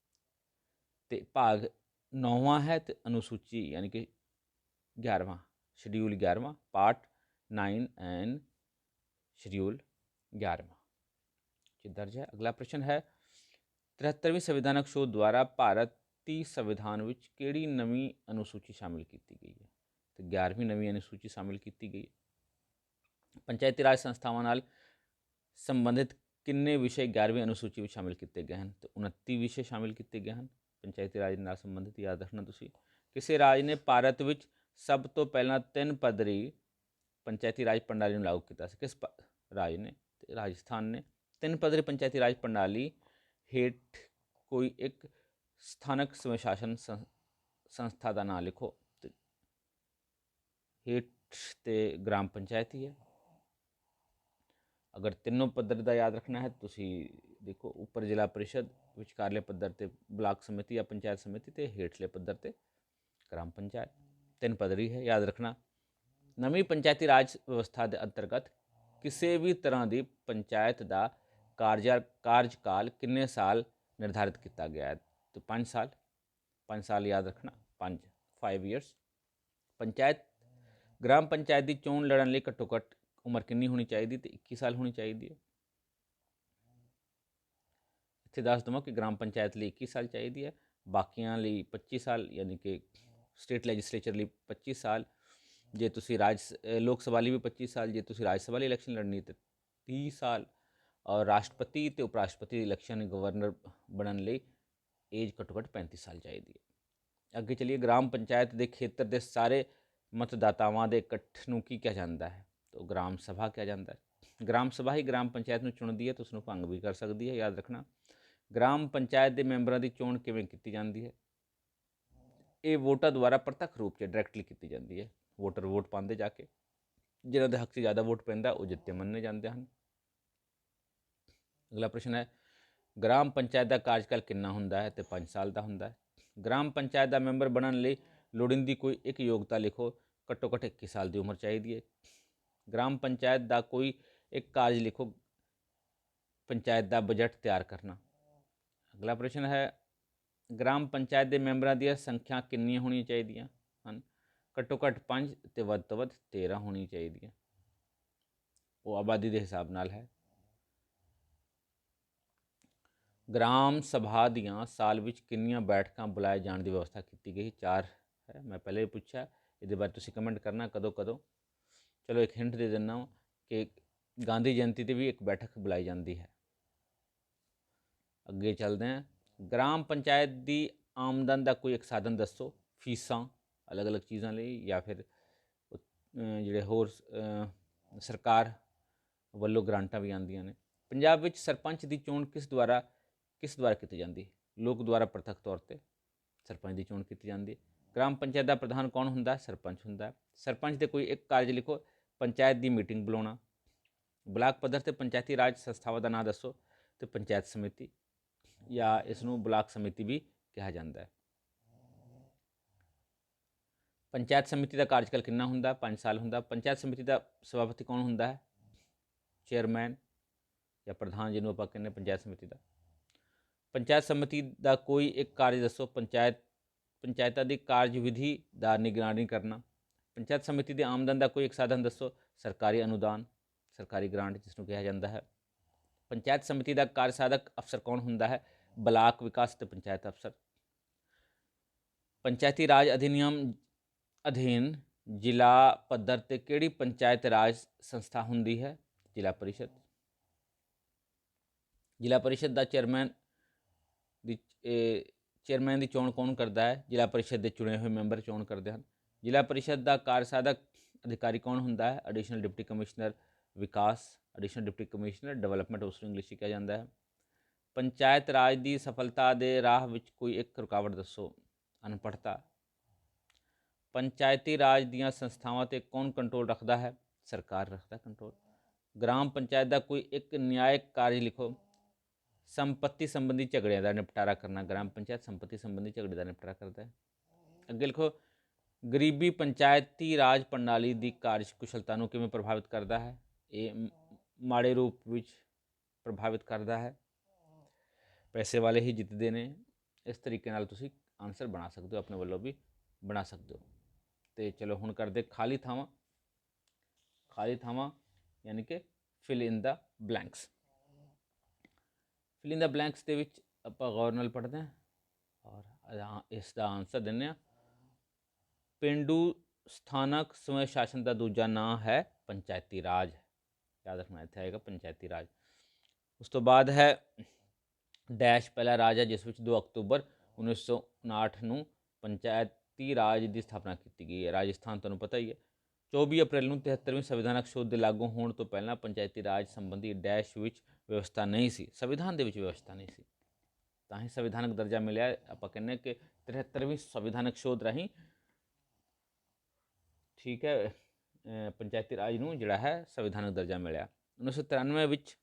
ਤੇ ਭਾਗ 9ਵਾਂ ਹੈ ਤੇ ਅਨੁਸੂਚੀ ਯਾਨੀ ਕਿ 11ਵਾਂ ਸ਼ਡਿਊਲ 11ਵਾਂ ਪਾਰਟ 9 ਐਂਡ ਸ਼ਡਿਊਲ 11ਵਾਂ ਚ ਦਰਜ ਹੈ ਅਗਲਾ ਪ੍ਰਸ਼ਨ ਹੈ 73ਵੀਂ ਸੰਵਿਧਾਨਕ ਸ਼ੋਧ ਦੁਆਰਾ ਭਾਰਤੀ ਸੰਵਿਧਾਨ ਵਿੱਚ ਕਿਹੜੀ ਨਵੀਂ ਅਨੁਸੂਚੀ ਸ਼ਾਮਿਲ ਕੀਤੀ ਗਈ ਹੈ ਤੇ 11ਵੀਂ ਨਵੀਂ ਅਨੁਸੂਚੀ ਸ਼ਾਮਿਲ ਕੀਤੀ ਗਈ ਹੈ ਪੰਚਾਇਤੀ ਰਾਜ ਸੰਸਥਾਵਾਂ ਨਾਲ ਸੰਬੰਧਿਤ ਕਿੰਨੇ ਵਿਸ਼ੇ 11ਵੀਂ ਅਨੁਸੂਚੀ ਵਿੱਚ ਸ਼ਾਮਿਲ ਕੀਤੇ ਗਏ ਹਨ ਤੇ 29 ਵਿਸ਼ੇ ਸ਼ਾਮਿਲ ਕੀਤੇ ਗਏ ਹਨ ਪੰਚਾਇਤੀ ਰਾਜ ਨਾਲ ਸੰਬੰਧਿਤ ਯਾਦ ਰੱਖਣਾ ਤੁਸੀਂ ਕਿਸੇ ਰਾਜ ਨੇ ਭਾਰਤ ਵਿੱਚ ਸਭ ਤੋਂ ਪਹਿਲਾਂ ਤਿੰਨ ਪੱਧਰੀ ਪੰਚਾਇਤੀ ਰਾਜ ਪ੍ਰਣਾਲੀ ਨੂੰ ਲਾਗੂ ਕੀਤਾ ਸੀ। ਕਿਸ ਰਾਜ ਨੇ? ਤੇ ਰਾਜਸਥਾਨ ਨੇ। ਤਿੰਨ ਪੱਧਰੀ ਪੰਚਾਇਤੀ ਰਾਜ ਪ੍ਰਣਾਲੀ ਹੇਠ ਕੋਈ ਇੱਕ ਸਥਾਨਕ ਸਵੈ ਸੰਸਥਾ ਦਾ ਨਾਮ ਲਿਖੋ। ਤੇ ਹੇਠ ਤੇ ਗ੍ਰਾਮ ਪੰਚਾਇਤੀ ਹੈ। ਅਗਰ ਤਿੰਨੋਂ ਪੱਧਰ ਦਾ ਯਾਦ ਰੱਖਣਾ ਹੈ, ਤੁਸੀਂ ਦੇਖੋ ਉੱਪਰ ਜ਼ਿਲ੍ਹਾ ਪਰਿਸ਼ਦ, ਵਿਚਕਾਰਲੇ ਪੱਧਰ ਤੇ ਬਲਾਕ ਸਮਿਤੀ ਜਾਂ ਪੰਚਾਇਤ ਸਮਿਤੀ ਤੇ ਹੇਠਲੇ ਪੱਧਰ ਤੇ ਗ੍ਰਾਮ ਪੰਚਾਇਤ। ਤਿੰਨ ਪੱਧਰੀ ਹੈ, ਯਾਦ ਰੱਖਣਾ। ਨਵੀਂ ਪੰਚਾਇਤੀ ਰਾਜ ਵਿਵਸਥਾ ਦੇ ਅੰਤਰਗਤ ਕਿਸੇ ਵੀ ਤਰ੍ਹਾਂ ਦੀ ਪੰਚਾਇਤ ਦਾ ਕਾਰਜ, ਕਾਰਜਕਾਲ ਕਿੰਨੇ ਸਾਲ ਨਿਰਧਾਰਿਤ ਕੀਤਾ ਗਿਆ ਹੈ? ਤੇ 5 ਸਾਲ। 5 ਸਾਲ ਯਾਦ ਰੱਖਣਾ 5 5 ਇਅਰਸ ਪੰਚਾਇਤ, ਗ੍ਰਾਮ ਪੰਚਾਇਤ ਦੀ ਚੋਣ ਲੜਨ ਲਈ ਘੱਟੋ ਘੱਟ ਉਮਰ ਕਿੰਨੀ ਹੋਣੀ ਚਾਹੀਦੀ? ਤੇ 21 ਸਾਲ ਹੋਣੀ ਚਾਹੀਦੀ ਹੈ। ਇੱਥੇ ਦੱਸ ਦਵਾਂ ਕਿ ਗ੍ਰਾਮ ਪੰਚਾਇਤ ਲਈ 21 ਸਾਲ ਚਾਹੀਦੀ ਹੈ, ਬਾਕੀਆਂ ਲਈ 25 ਸਾਲ, ਯਾਨੀ ਕਿ ਸਟੇਟ ਲੈਜਿਸਲੇਚਰ ਲਈ 25 ਸਾਲ, ਜੇ ਤੁਸੀਂ ਰਾਜ ਲੋਕ ਸਭਾ ਲਈ ਵੀ 25 ਸਾਲ, ਜੇ ਤੁਸੀਂ ਰਾਜ ਸਭਾ ਲਈ ਇਲੈਕਸ਼ਨ ਲੜਨੀ ਤੇ 30 ਸਾਲ ਔਰ ਰਾਸ਼ਟਰਪਤੀ ਤੇ ਉਪ ਰਾਸ਼ਟਰਪਤੀ ਦੀ ਇਲੈਕਸ਼ਨ ਗਵਰਨਰ ਬਣਨ ਲਈ ਏਜ ਘੱਟੋ ਘੱਟ 35 ਸਾਲ ਚਾਹੀਦੀ ਹੈ। ਅੱਗੇ ਚਲਿਏ, ਗ੍ਰਾਮ ਪੰਚਾਇਤ ਦੇ ਖੇਤਰ ਦੇ ਸਾਰੇ ਮਤਦਾਤਾਵਾਂ ਦੇ ਇਕੱਠ ਨੂੰ ਕੀ ਕਿਹਾ ਜਾਂਦਾ ਹੈ? ਤਾਂ ਗ੍ਰਾਮ ਸਭਾ ਕਿਹਾ ਜਾਂਦਾ ਹੈ। ਗ੍ਰਾਮ ਸਭਾ ਹੀ ਗ੍ਰਾਮ ਪੰਚਾਇਤ ਨੂੰ ਚੁਣਦੀ ਹੈ, ਤਾਂ ਉਸ ਨੂੰ ਭੰਗ ਵੀ ਕਰ ਸਕਦੀ ਹੈ, ਯਾਦ ਰੱਖਣਾ। ਗ੍ਰਾਮ ਪੰਚਾਇਤ ਦੇ ਮੈਂਬਰਾਂ ਦੀ ਚੋਣ ਕਿਵੇਂ ਕੀਤੀ ਜਾਂਦੀ ਹੈ? ਇਹ ਵੋਟਾਂ ਦੁਆਰਾ ਪ੍ਰਤੱਖ ਰੂਪ 'ਚ ਡਾਇਰੈਕਟਲੀ ਕੀਤੀ ਜਾਂਦੀ ਹੈ। ਵੋਟਰ ਵੋਟ ਪਾਉਂਦੇ ਜਾ ਕੇ। ਜਿਨ੍ਹਾਂ ਦੇ ਹੱਕ 'ਚ ਜ਼ਿਆਦਾ ਵੋਟ ਪੈਂਦਾ, ਉਹ ਜਿੱਤੇ ਮੰਨੇ ਜਾਂਦੇ ਹਨ। ਅਗਲਾ ਪ੍ਰਸ਼ਨ ਹੈ, ਗ੍ਰਾਮ ਪੰਚਾਇਤ ਦਾ ਕਾਰਜਕਾਲ ਕਿੰਨਾ ਹੁੰਦਾ ਹੈ ਤੇ 5 ਸਾਲ ਦਾ ਹੁੰਦਾ ਹੈ? ਗ੍ਰਾਮ ਪੰਚਾਇਤ ਦਾ ਮੈਂਬਰ ਬਣਨ ਲਈ ਲੋੜੀਂਦੀ ਕੋਈ ਇੱਕ ਯੋਗਤਾ ਲਿਖੋ, ਘੱਟੋ ਘੱਟ 21 ਸਾਲ ਦੀ ਉਮਰ ਚਾਹੀਦੀ ਹੈ। ਗ੍ਰਾਮ ਪੰਚਾਇਤ ਦਾ ਕੋਈ ਇੱਕ ਕਾਰਜ ਲਿਖੋ, ਪੰਚਾਇਤ ਦਾ ਬਜਟ ਤਿਆਰ ਕਰਨਾ। ਅਗਲਾ ਪ੍ਰਸ਼ਨ ਹੈ ਗ੍ਰਾਮ ਪੰਚਾਇਤ ਦੇ ਮੈਂਬਰਾਂ ਦੀਆਂ ਸੰਖਿਆ ਕਿੰਨੀਆਂ ਹੋਣੀਆਂ ਚਾਹੀਦੀਆਂ ਹਨ? ਘੱਟੋ ਘੱਟ 5 ਤੇ ਵੱਧ ਤੋਂ ਵੱਧ 13 ਹੋਣੀ ਚਾਹੀਦੀਆਂ। ਉਹ ਆਬਾਦੀ ਦੇ ਹਿਸਾਬ ਨਾਲ ਹੈ। ਗ੍ਰਾਮ ਸਭਾ ਦੀਆਂ ਸਾਲ ਵਿੱਚ ਕਿੰਨੀਆਂ ਬੈਠਕਾਂ ਬੁਲਾਏ ਜਾਣ ਦੀ ਵਿਵਸਥਾ ਕੀਤੀ ਗਈ? ਚਾਰ ਹੈ। ਮੈਂ ਪਹਿਲੇ ਹੀ ਪੁੱਛਿਆ, ਇਹਦੇ ਬਾਰੇ ਤੁਸੀਂ ਕਮੈਂਟ ਕਰਨਾ ਕਦੋਂ ਕਦੋਂ? ਚਲੋ ਇੱਕ ਹਿੰਟ ਦੇ ਦਿੰਦਾ ਕਿ ਗਾਂਧੀ ਜਯੰਤੀ ਤੇ ਵੀ ਇੱਕ ਬੈਠਕ ਬੁਲਾਈ ਜਾਂਦੀ ਹੈ। ਅੱਗੇ ਚੱਲਦੇ ਹਾਂ। ਗ੍ਰਾਮ ਪੰਚਾਇਤ ਦੀ ਆਮਦਨ ਦਾ ਕੋਈ ਇੱਕ ਸਾਧਨ ਦੱਸੋ ਫੀਸਾਂ ਅਲੱਗ-ਅਲੱਗ ਚੀਜ਼ਾਂ ਲਈ ਜਾਂ ਫਿਰ ਜਿਹੜੇ ਹੋਰ ਸਰਕਾਰ ਵੱਲੋਂ ਗ੍ਰਾਂਟਾਂ ਵੀ ਆਉਂਦੀਆਂ ਨੇ ਪੰਜਾਬ ਵਿੱਚ ਸਰਪੰਚ ਦੀ ਚੋਣ ਕਿਸ ਦੁਆਰਾ ਕਿਸ ਦੁਆਰਾ ਕੀਤੀ ਜਾਂਦੀ ਲੋਕ ਦੁਆਰਾ ਪ੍ਰਤੱਖ ਤੌਰ ਤੇ ਸਰਪੰਚ ਦੀ ਚੋਣ ਕੀਤੀ ਜਾਂਦੀ ਹੈ ਗ੍ਰਾਮ ਪੰਚਾਇਤ ਦਾ ਪ੍ਰਧਾਨ ਕੌਣ ਹੁੰਦਾ ਸਰਪੰਚ ਹੁੰਦਾ ਸਰਪੰਚ ਦੇ ਕੋਈ ਇੱਕ ਕਾਰਜ ਲਿਖੋ ਪੰਚਾਇਤ ਦੀ ਮੀਟਿੰਗ ਬੁਲਾਉਣਾ ਬਲਾਕ ਪੱਧਰ ਤੇ ਪੰਚਾਇਤੀ ਰਾਜ ਸੰਸਥਾਵਾਂ ਦਾ ਨਾਮ ਦੱਸੋ ਤੇ ਪੰਚਾਇਤ ਸਮਿਤੀ ਜਾਂ ਇਸ ਨੂੰ ਬਲਾਕ ਸਮਿਤੀ ਵੀ ਕਿਹਾ ਜਾਂਦਾ ਹੈ। ਪੰਚਾਇਤ ਸਮਿਤੀ ਦਾ ਕਾਰਜਕਾਲ ਕਿੰਨਾ ਹੁੰਦਾ? 5 ਸਾਲ ਹੁੰਦਾ। ਪੰਚਾਇਤ ਸਮਿਤੀ ਦਾ ਸਭਾਪਤੀ ਕੌਣ ਹੁੰਦਾ ਹੈ? ਚੇਅਰਮੈਨ ਜਾਂ ਪ੍ਰਧਾਨ ਜਿਹਨੂੰ ਆਪਾਂ ਕਹਿੰਦੇ ਪੰਚਾਇਤ ਸਮਿਤੀ ਦਾ। ਪੰਚਾਇਤ ਸਮਿਤੀ ਦਾ ਕੋਈ ਇੱਕ ਕਾਰਜ ਦੱਸੋ। ਪੰਚਾਇਤ, ਪੰਚਾਇਤਾਂ ਦੀ ਕਾਰਜ ਵਿਧੀ ਦਾ ਨਿਗਰਾਨੀ ਕਰਨਾ। ਪੰਚਾਇਤ ਸਮਿਤੀ ਦੀ ਆਮਦਨ ਦਾ ਕੋਈ ਇੱਕ ਸਾਧਨ ਦੱਸੋ। ਸਰਕਾਰੀ ਅਨੁਦਾਨ, ਸਰਕਾਰੀ ਗ੍ਰਾਂਟ ਜਿਸ ਨੂੰ ਕਿਹਾ ਜਾਂਦਾ ਹੈ। ਪੰਚਾਇਤ ਸਮਿਤੀ ਦਾ ਕਾਰਜ ਸਾਧਕ ਅਫਸਰ ਕੌਣ ਹੁੰਦਾ ਹੈ? ਬਲਾਕ ਵਿਕਾਸ ਤੇ ਪੰਚਾਇਤ ਅਫਸਰ। ਪੰਚਾਇਤੀ ਰਾਜ ਅਧਿਨਿਯਮ ਅਧੀਨ ਜ਼ਿਲ੍ਹਾ ਪੱਧਰ ਤੇ ਕਿਹੜੀ ਪੰਚਾਇਤ ਰਾਜ ਸੰਸਥਾ ਹੁੰਦੀ ਹੈ? ਜ਼ਿਲ੍ਹਾ ਪਰਿਸ਼ਦ। ਜ਼ਿਲ੍ਹਾ ਪਰਿਸ਼ਦ ਦਾ ਚੇਅਰਮੈਨ ਦੀ ਚੇਅਰਮੈਨ ਦੀ ਚੋਣ ਕੌਣ ਕਰਦਾ ਹੈ? ਜ਼ਿਲ੍ਹਾ ਪਰਿਸ਼ਦ ਦੇ ਚੁਣੇ ਹੋਏ ਮੈਂਬਰ ਚੋਣ ਕਰਦੇ ਹਨ। ਜ਼ਿਲ੍ਹਾ ਪਰਿਸ਼ਦ ਦਾ ਕਾਰਜਸਾਧਕ ਅਧਿਕਾਰੀ ਕੌਣ ਹੁੰਦਾ ਹੈ? ਐਡੀਸ਼ਨਲ ਡਿਪਟੀ ਕਮਿਸ਼ਨਰ ਵਿਕਾਸ ਐਡੀਸ਼ਨਲ ਡਿਪਟੀ ਕਮਿਸ਼ਨਰ ਡਿਵੈਲਪਮੈਂਟ ਉਸ ਨੂੰ ਇੰਗਲਿਸ਼ 'ਚ ਕਿਹਾ ਜਾਂਦਾ ਹੈ। ਪੰਚਾਇਤ ਰਾਜ ਦੀ ਸਫਲਤਾ ਦੇ ਰਾਹ ਵਿੱਚ ਕੋਈ ਇੱਕ ਰੁਕਾਵਟ ਦੱਸੋ? ਅਨਪੜ੍ਹਤਾ। ਪੰਚਾਇਤੀ ਰਾਜ ਦੀਆਂ ਸੰਸਥਾਵਾਂ ਤੇ ਕੌਣ ਕੰਟਰੋਲ ਰੱਖਦਾ ਹੈ? ਸਰਕਾਰ ਰੱਖਦਾ ਕੰਟਰੋਲ ਗ੍ਰਾਮ ਪੰਚਾਇਤ ਦਾ ਕੋਈ ਇੱਕ ਨਿਆਇਕ ਕਾਰਜ ਲਿਖੋ। ਸੰਪਤੀ ਸੰਬੰਧੀ ਝਗੜਿਆਂ ਦਾ ਨਿਪਟਾਰਾ ਕਰਨਾ। ਗ੍ਰਾਮ ਪੰਚਾਇਤ ਸੰਪਤੀ ਸੰਬੰਧੀ ਝਗੜੇ ਦਾ ਨਿਪਟਾਰਾ ਕਰਦਾ ਹੈ। ਅੱਗੇ ਲਿਖੋ, ਗਰੀਬੀ ਪੰਚਾਇਤੀ ਰਾਜ ਪ੍ਰਣਾਲੀ ਦੀ ਕਾਰਜਕੁਸ਼ਲਤਾ ਨੂੰ ਕਿਵੇਂ ਪ੍ਰਭਾਵਿਤ ਕਰਦਾ ਹੈ? ਇਹ ਮਾੜੇ ਰੂਪ ਵਿੱਚ ਪ੍ਰਭਾਵਿਤ ਕਰਦਾ ਹੈ। ਪੈਸੇ ਵਾਲੇ ਹੀ ਜਿੱਤਦੇ ਨੇ, ਇਸ ਤਰੀਕੇ ਨਾਲ ਤੁਸੀਂ ਆਨਸਰ ਬਣਾ ਸਕਦੇ ਹੋ, ਆਪਣੇ ਵੱਲੋਂ ਵੀ ਬਣਾ ਸਕਦੇ ਹੋ। ਤੇ ਚਲੋ ਹੁਣ ਕਰਦੇ ਖਾਲੀ ਥਾਵਾਂ ਖਾਲੀ ਥਾਵਾਂ ਯਾਨੀ ਕਿ fill in the blanks fill in the blanks ਦੇ ਵਿੱਚ ਆਪਾਂ ਗੌਰ ਨਾਲ ਪੜ੍ਹਦੇ ਹਾਂ ਔਰ ਇਸ ਦਾ ਆਨਸਰ ਦਿੰਦੇ ਹਾਂ। ਪਿੰਡੂ ਸਥਾਨਕ ਸਵੈ ਸ਼ਾਸਨ ਦਾ ਦੂਜਾ ਨਾਂ ਹੈ ਪੰਚਾਇਤੀ ਰਾਜ। ਯਾਦ ਰੱਖਣਾ ਇੱਥੇ ਆਏਗਾ ਪੰਚਾਇਤੀ ਰਾਜ। ਉਸ ਤੋਂ ਬਾਅਦ ਹੈ ਡੈਸ਼ ਪਹਿਲਾ ਰਾਜ ਹੈ, ਜਿਸ ਵਿੱਚ 2 ਅਕਤੂਬਰ 1959 ਨੂੰ ਪੰਚਾਇਤੀ ਰਾਜ ਦੀ ਸਥਾਪਨਾ ਕੀਤੀ ਗਈ ਹੈ। ਰਾਜਸਥਾਨ ਤੁਹਾਨੂੰ ਪਤਾ ਹੀ ਹੈ। 24 ਅਪ੍ਰੈਲ ਨੂੰ 73ਵੀਂ ਸੰਵਿਧਾਨਕ ਸੋਧ ਦੇ ਲਾਗੂ ਹੋਣ ਤੋਂ ਪਹਿਲਾਂ ਪੰਚਾਇਤੀ ਰਾਜ ਸੰਬੰਧੀ ਡੈਸ਼ ਵਿੱਚ ਵਿਵਸਥਾ ਨਹੀਂ ਸੀ। ਸੰਵਿਧਾਨ ਦੇ ਵਿੱਚ ਵਿਵਸਥਾ ਨਹੀਂ ਸੀ। ਤਾਂ ਹੀ ਸੰਵਿਧਾਨਕ ਦਰਜਾ ਮਿਲਿਆ। ਆਪਾਂ ਕਹਿੰਦੇ ਹਾਂ ਕਿ 73ਵੀਂ ਸੰਵਿਧਾਨਕ ਸੋਧ ਰਾਹੀਂ ਠੀਕ ਹੈ ਪੰਚਾਇਤੀ ਰਾਜ ਨੂੰ ਜਿਹੜਾ ਹੈ ਸੰਵਿਧਾਨਕ ਦਰਜਾ ਮਿਲਿਆ। 1993 ਵਿੱਚ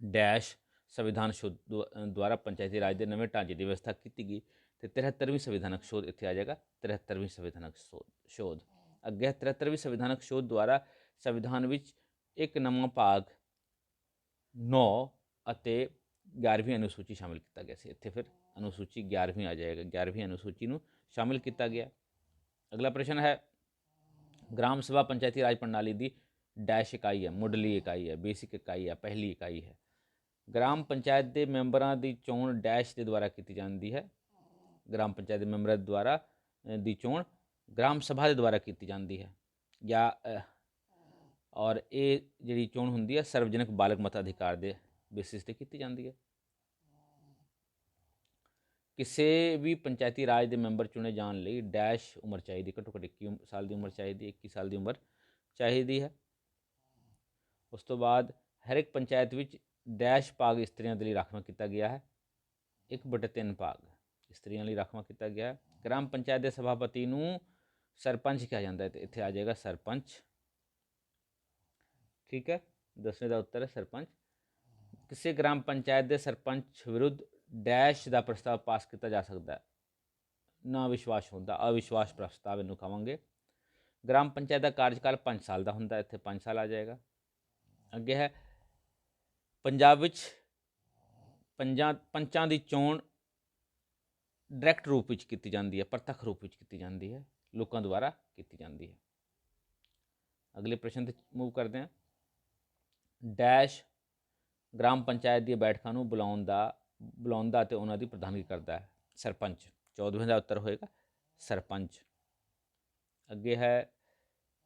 ਡੈਸ਼ ਸੰਵਿਧਾਨ ਸ਼ੋਧ ਦੁ- ਦੁਆਰਾ ਪੰਚਾਇਤੀ ਰਾਜ ਦੇ ਨਵੇਂ ਢਾਂਚੇ ਦੀ ਵਿਵਸਥਾ ਕੀਤੀ ਗਈ ਤੇ 73ਵੀਂ ਸੰਵਿਧਾਨਕ ਸ਼ੋਧ ਇੱਥੇ ਆ ਜਾਏਗਾ 73ਵੀਂ ਸੰਵਿਧਾਨਕ ਸ਼ੋ- ਸ਼ੋਧ। ਅੱਗੇ ਹੈ 73ਵੀਂ ਸੰਵਿਧਾਨਕ ਸ਼ੋਧ ਦੁਆਰਾ ਸੰਵਿਧਾਨ ਵਿੱਚ ਇੱਕ ਨਵਾਂ ਭਾਗ 9 ਅਤੇ 11ਵੀਂ ਅਨੁਸੂਚੀ ਸ਼ਾਮਿਲ ਕੀਤਾ ਗਿਆ ਸੀ। ਇੱਥੇ ਫਿਰ ਅਨੁਸੂਚੀ 11ਵੀਂ ਆ ਜਾਏਗਾ 11ਵੀਂ ਅਨੁਸੂਚੀ ਨੂੰ ਸ਼ਾਮਿਲ ਕੀਤਾ ਗਿਆ। ਅਗਲਾ ਪ੍ਰਸ਼ਨ ਹੈ, ਗ੍ਰਾਮ ਸਭਾ ਪੰਚਾਇਤੀ ਰਾਜ ਪ੍ਰਣਾਲੀ ਦੀ ਡੈਸ਼ ਇਕਾਈ ਹੈ, ਮੁੱਢਲੀ ਇਕਾਈ ਹੈ, ਬੇਸਿਕ ਇਕਾਈ ਹੈ, ਪਹਿਲੀ ਇਕਾਈ ਹੈ। ਗ੍ਰਾਮ ਪੰਚਾਇਤ ਦੇ ਮੈਂਬਰਾਂ ਦੀ ਚੋਣ ਡੈਸ਼ ਦੇ ਦੁਆਰਾ ਕੀਤੀ ਜਾਂਦੀ ਹੈ। ਗ੍ਰਾਮ ਪੰਚਾਇਤ ਦੇ ਮੈਂਬਰਾਂ ਦੁਆਰਾ ਦੀ ਚੋਣ ਗ੍ਰਾਮ ਸਭਾ ਦੇ ਦੁਆਰਾ ਕੀਤੀ ਜਾਂਦੀ ਹੈ। ਜਾਂ ਔਰ ਇਹ ਜਿਹੜੀ ਚੋਣ ਹੁੰਦੀ ਹੈ ਸਰਵਜਨਕ ਬਾਲਕ ਮਤਾਧਿਕਾਰ ਦੇ ਬੇਸਿਸ ਤੇ ਕੀਤੀ ਜਾਂਦੀ ਹੈ। ਕਿਸੇ ਵੀ ਪੰਚਾਇਤੀ ਰਾਜ ਦੇ ਮੈਂਬਰ ਚੁਣੇ ਜਾਣ ਲਈ ਡੈਸ਼ ਉਮਰ ਚਾਹੀਦੀ, ਘੱਟੋ ਘੱਟ 21 ਉਮ- ਸਾਲ ਦੀ ਉਮਰ ਚਾਹੀਦੀ 21 ਸਾਲ ਦੀ ਉਮਰ ਚਾਹੀਦੀ ਹੈ। ਉਸ ਤੋਂ ਬਾਅਦ ਹਰ ਇੱਕ ਪੰਚਾਇਤ ਵਿੱਚ ਡੈਸ਼ ਭਾਗ ਇਸਤਰੀਆਂ ਦੇ ਲਈ ਰਾਖਵਾਂ ਕੀਤਾ ਗਿਆ ਹੈ। 1/3 ਭਾਗ ਇਸਤਰੀਆਂ ਲਈ ਰਾਖਵਾਂ ਕੀਤਾ ਗਿਆ ਹੈ। ਗ੍ਰਾਮ ਪੰਚਾਇਤ ਦੇ ਸਭਾਪਤੀ ਨੂੰ ਸਰਪੰਚ ਕਿਹਾ ਜਾਂਦਾ ਹੈ ਤੇ ਇੱਥੇ ਆ ਜਾਏਗਾ ਸਰਪੰਚ। ਠੀਕ ਹੈ ਦਸਵੇਂ ਦਾ ਉੱਤਰ ਹੈ ਸਰਪੰਚ। ਕਿਸੇ ਗ੍ਰਾਮ ਪੰਚਾਇਤ ਦੇ ਸਰਪੰਚ ਵਿਰੁੱਧ ਡੈਸ਼ ਦਾ ਪ੍ਰਸਤਾਵ ਪਾਸ ਕੀਤਾ ਜਾ ਸਕਦਾ ਹੈ। ਨਾ ਵਿਸ਼ਵਾਸ ਹੁੰਦਾ, ਅਵਿਸ਼ਵਾਸ ਪ੍ਰਸਤਾਵ ਇਹਨੂੰ ਕਹਾਂਗੇ ਗ੍ਰਾਮ ਪੰਚਾਇਤ ਦਾ ਕਾਰਜਕਾਲ 5 ਸਾਲ ਦਾ ਹੁੰਦਾ, ਇੱਥੇ 5 ਸਾਲ ਆ ਜਾਏਗਾ। ਅੱਗੇ ਹੈ ਪੰਜਾਬ ਵਿੱਚ ਪੰਜਾਂ, ਪੰਚਾਂ ਦੀ ਚੋਣ ਡਾਇਰੈਕਟ ਰੂਪ ਵਿੱਚ ਕੀਤੀ ਜਾਂਦੀ ਹੈ, ਪ੍ਰਤੱਖ ਰੂਪ ਵਿੱਚ ਕੀਤੀ ਜਾਂਦੀ ਹੈ, ਲੋਕਾਂ ਦੁਆਰਾ ਕੀਤੀ ਜਾਂਦੀ ਹੈ। ਅਗਲੇ ਪ੍ਰਸ਼ਨ ਤੇ ਮੂਵ ਕਰਦੇ ਹਾਂ। ਡੈਸ਼ ਗ੍ਰਾਮ ਪੰਚਾਇਤ ਦੀਆਂ ਬੈਠਕਾਂ ਨੂੰ ਬੁਲਾਉਣ ਦਾ ਬੁਲਾਉਂਦਾ ਤੇ ਉਹਨਾਂ ਦੀ ਪ੍ਰਧਾਨਗੀ ਕਰਦਾ ਹੈ। ਸਰਪੰਚ 14ਵੇਂ ਦਾ ਉੱਤਰ ਹੋਏਗਾ। ਸਰਪੰਚ, ਅੱਗੇ ਹੈ,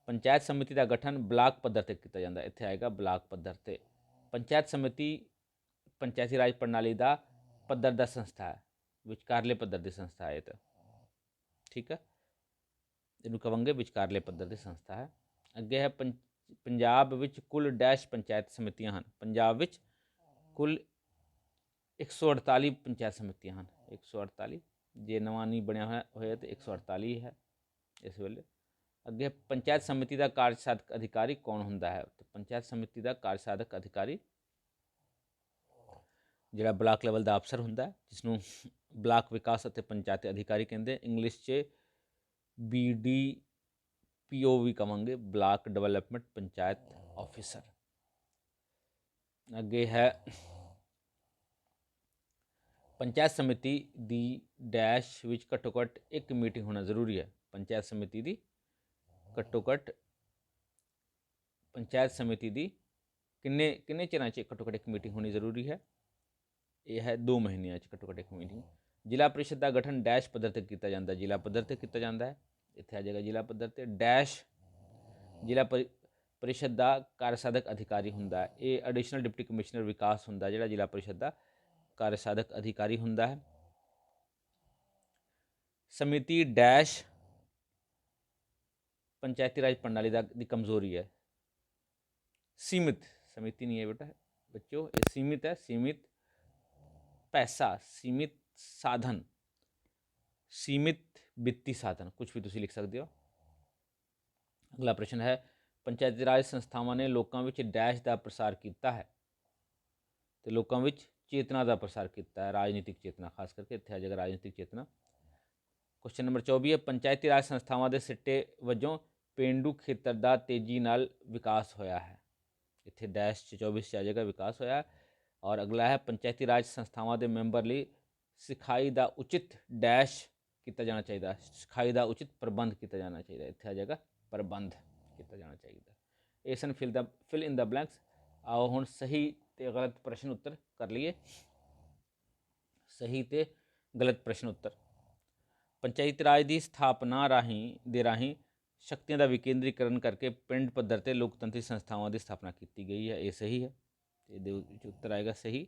ਪੰਚਾਇਤ ਸਮਿਤੀ ਦਾ ਗਠਨ ਬਲਾਕ ਪੱਧਰ ਤੇ ਕੀਤਾ ਜਾਂਦਾ ਇੱਥੇ ਆਏਗਾ ਬਲਾਕ ਪੱਧਰ ਤੇ। ਪੰਚਾਇਤ ਸਮਿਤੀ, ਪੰਚਾਇਤੀ ਰਾਜ ਪ੍ਰਣਾਲੀ ਦਾ ਪੱਧਰ ਦਾ ਸੰਸਥਾ ਹੈ, ਵਿਚਕਾਰਲੇ ਪੱਧਰ ਦੀ ਸੰਸਥਾ ਹੈ ਇਹ ਤਾਂ। ਠੀਕ ਹੈ? ਇਹਨੂੰ ਕਵਾਂਗੇ ਵਿਚਕਾਰਲੇ ਪੱਧਰ ਦੀ ਸੰਸਥਾ ਹੈ। ਅੱਗੇ ਹੈ ਪੰਚ- ਪੰਜਾਬ ਵਿੱਚ ਕੁੱਲ ਡੈਸ਼ ਪੰਚਾਇਤ ਸਮਿਤੀਆਂ ਹਨ। ਪੰਜਾਬ ਵਿੱਚ ਕੁੱਲ 148 ਪੰਚਾਇਤ ਸਮਿਤੀਆਂ ਹਨ। 148 ਜੇ ਨਵਾਂ ਨਹੀਂ ਬਣਿਆ ਹੋਇਆ ਹੋਇਆ ਤੇ 148 ਹੈ ਇਸ ਵੇਲੇ। ਅੱਗੇ ਪੰਚਾਇਤ ਸਮਿਤੀ ਦਾ ਕਾਰਜ ਸਾਧਕ ਅਧਿਕਾਰੀ ਕੌਣ ਹੁੰਦਾ ਹੈ? ਤੇ ਪੰਚਾਇਤ ਸਮਿਤੀ ਦਾ ਕਾਰਜ ਸਾਧਕ ਅਧਿਕਾਰੀ ਜਿਹੜਾ ਬਲਾਕ ਲੈਵਲ ਦਾ ਅਫਸਰ ਹੁੰਦਾ ਜਿਸ ਨੂੰ ਬਲਾਕ ਵਿਕਾਸ ਅਤੇ ਪੰਚਾਇਤ ਅਧਿਕਾਰੀ ਕਹਿੰਦੇ ਇੰਗਲਿਸ਼ 'ਚ ਬੀਡੀ ਪੀਓ ਵੀ ਕਵਾਂਗੇ, ਬਲਾਕ ਡਿਵੈਲਪਮੈਂਟ ਪੰਚਾਇਤ ਆਫੀਸਰ। ਅੱਗੇ ਹੈ ਪੰਚਾਇਤ ਸਮਿਤੀ ਦੀ ਡੈਸ਼ ਵਿੱਚ ਘੱਟੋ ਘੱਟ ਇੱਕ ਮੀਟਿੰਗ ਹੋਣਾ ਜ਼ਰੂਰੀ ਹੈ। ਪੰਚਾਇਤ ਸਮਿਤੀ ਦੀ ਘੱਟੋ ਘੱਟ ਪੰਚਾਇਤ ਸਮਿਤੀ ਦੀ ਕਿੰਨੇ ਕਿੰਨੇ ਚਿਰਾਂ 'ਚ ਘੱਟੋ ਘੱਟ ਇੱਕ ਮੀਟਿੰਗ ਹੋਣੀ ਜ਼ਰੂਰੀ ਹੈ? ਇਹ ਹੈ 2 ਮਹੀਨਿਆਂ 'ਚ ਘੱਟੋ ਘੱਟ ਇੱਕ ਮੀਟਿੰਗ। ਜ਼ਿਲ੍ਹਾ ਪਰਿਸ਼ਦ ਦਾ ਗਠਨ ਡੈਸ਼ ਪੱਧਰ ਤੇ ਕੀਤਾ ਜਾਂਦਾ, ਜ਼ਿਲ੍ਹਾ ਪੱਧਰ ਤੇ ਕੀਤਾ ਜਾਂਦਾ ਹੈ। ਇੱਥੇ ਆ ਜਾਏਗਾ ਜ਼ਿਲ੍ਹਾ ਪੱਧਰ ਤੇ। ਡੈਸ਼ ਜ਼ਿਲ੍ਹਾ ਪਰਿ- ਪ੍ਰੀਸ਼ਦ ਦਾ ਕਾਰਜਸਾਧਕ ਅਧਿਕਾਰੀ ਹੁੰਦਾ ਹੈ। ਇਹ ਐਡੀਸ਼ਨਲ ਡਿਪਟੀ ਕਮਿਸ਼ਨਰ ਵਿਕਾਸ ਹੁੰਦਾ, ਜਿਹੜਾ ਜ਼ਿਲ੍ਹਾ ਪਰਿਸ਼ਦ ਦਾ ਕਾਰਜਸਾਧਕ ਅਧਿਕਾਰੀ ਹੁੰਦਾ ਹੈ। ਸਮਿਤੀ ਡੈਸ਼ ਪੰਚਾਇਤੀ ਰਾਜ ਪ੍ਰਣਾਲੀ ਦਾ ਦੀ ਕਮਜ਼ੋਰੀ ਹੈ। ਸੀਮਿਤ, ਸਮਿਤੀ ਨਹੀਂ ਹੈ ਬੇਟਾ। ਬੱਚਿਓ, ਇਹ ਸੀਮਿਤ ਹੈ। ਸੀਮਿਤ ਪੈਸਾ, ਸੀਮਿਤ ਸਾਧਨ, ਸੀਮਿਤ ਵਿੱਤੀ ਸਾਧਨ ਕੁਝ ਵੀ ਤੁਸੀਂ ਲਿਖ ਸਕਦੇ ਹੋ। ਅਗਲਾ ਪ੍ਰਸ਼ਨ ਹੈ, ਪੰਚਾਇਤੀ ਰਾਜ ਸੰਸਥਾਵਾਂ ਨੇ ਲੋਕਾਂ ਵਿੱਚ ਡੈਸ਼ ਦਾ ਪ੍ਰਸਾਰ ਕੀਤਾ ਹੈ। ਤੇ ਲੋਕਾਂ ਵਿੱਚ ਚੇਤਨਾ ਦਾ ਪ੍ਰਸਾਰ ਕੀਤਾ ਹੈ, ਰਾਜਨੀਤਿਕ ਚੇਤਨਾ, ਖਾਸ ਕਰਕੇ ਇੱਥੇ ਆ ਜਾਏਗਾ ਰਾਜਨੀਤਿਕ ਚੇਤਨਾ। ਕੁਐਸਚਨ ਨੰਬਰ 24 ਹੈ, ਪੰਚਾਇਤੀ ਰਾਜ ਸੰਸਥਾਵਾਂ ਦੇ ਸਿੱਟੇ ਵਜੋਂ ਪੇਂਡੂ ਖੇਤਰ ਦਾ ਤੇਜ਼ੀ ਨਾਲ ਵਿਕਾਸ ਹੋਇਆ ਹੈ। ਇੱਥੇ ਡੈਸ਼ 'ਚ 24 ਚ ਆ ਜਾਏਗਾ ਵਿਕਾਸ ਹੋਇਆ ਔਰ ਅਗਲਾ ਹੈ, ਪੰਚਾਇਤੀ ਰਾਜ ਸੰਸਥਾਵਾਂ ਦੇ ਮੈਂਬਰ ਲਈ ਸਿਖਾਈ ਦਾ ਉਚਿਤ ਡੈਸ਼ ਕੀਤਾ ਜਾਣਾ ਚਾਹੀਦਾ ਸਿਖਾਈ ਦਾ ਉਚਿਤ ਪ੍ਰਬੰਧ ਕੀਤਾ ਜਾਣਾ ਚਾਹੀਦਾ ਇੱਥੇ ਆ ਜਾਏਗਾ, ਪ੍ਰਬੰਧ ਕੀਤਾ ਜਾਣਾ ਚਾਹੀਦਾ ਇਹ ਸਨ fill the fill in the blanks ਆਓ ਹੁਣ ਸਹੀ ਤੇ ਗਲਤ ਪ੍ਰਸ਼ਨ ਉੱਤਰ ਕਰ ਲਈਏ। ਸਹੀ ਤੇ ਗਲਤ ਪ੍ਰਸ਼ਨ ਉੱਤਰ। ਪੰਚਾਇਤ ਰਾਜ ਦੀ ਸਥਾਪਨਾ ਰਾਹੀਂ, ਦੇ ਰਾਹੀਂ ਸ਼ਕਤੀਆਂ ਦਾ ਵਿਕੇਂਦਰੀਕਰਨ ਕਰਕੇ ਪਿੰਡ ਪੱਧਰ ਤੇ ਲੋਕਤੰਤਰੀ ਸੰਸਥਾਵਾਂ ਦੀ ਸਥਾਪਨਾ ਕੀਤੀ ਗਈ ਹੈ, ਇਹ ਸਹੀ ਹੈ। ਇਹਦੇ ਵਿੱਚ ਉੱਤਰ ਆਏਗਾ ਸਹੀ।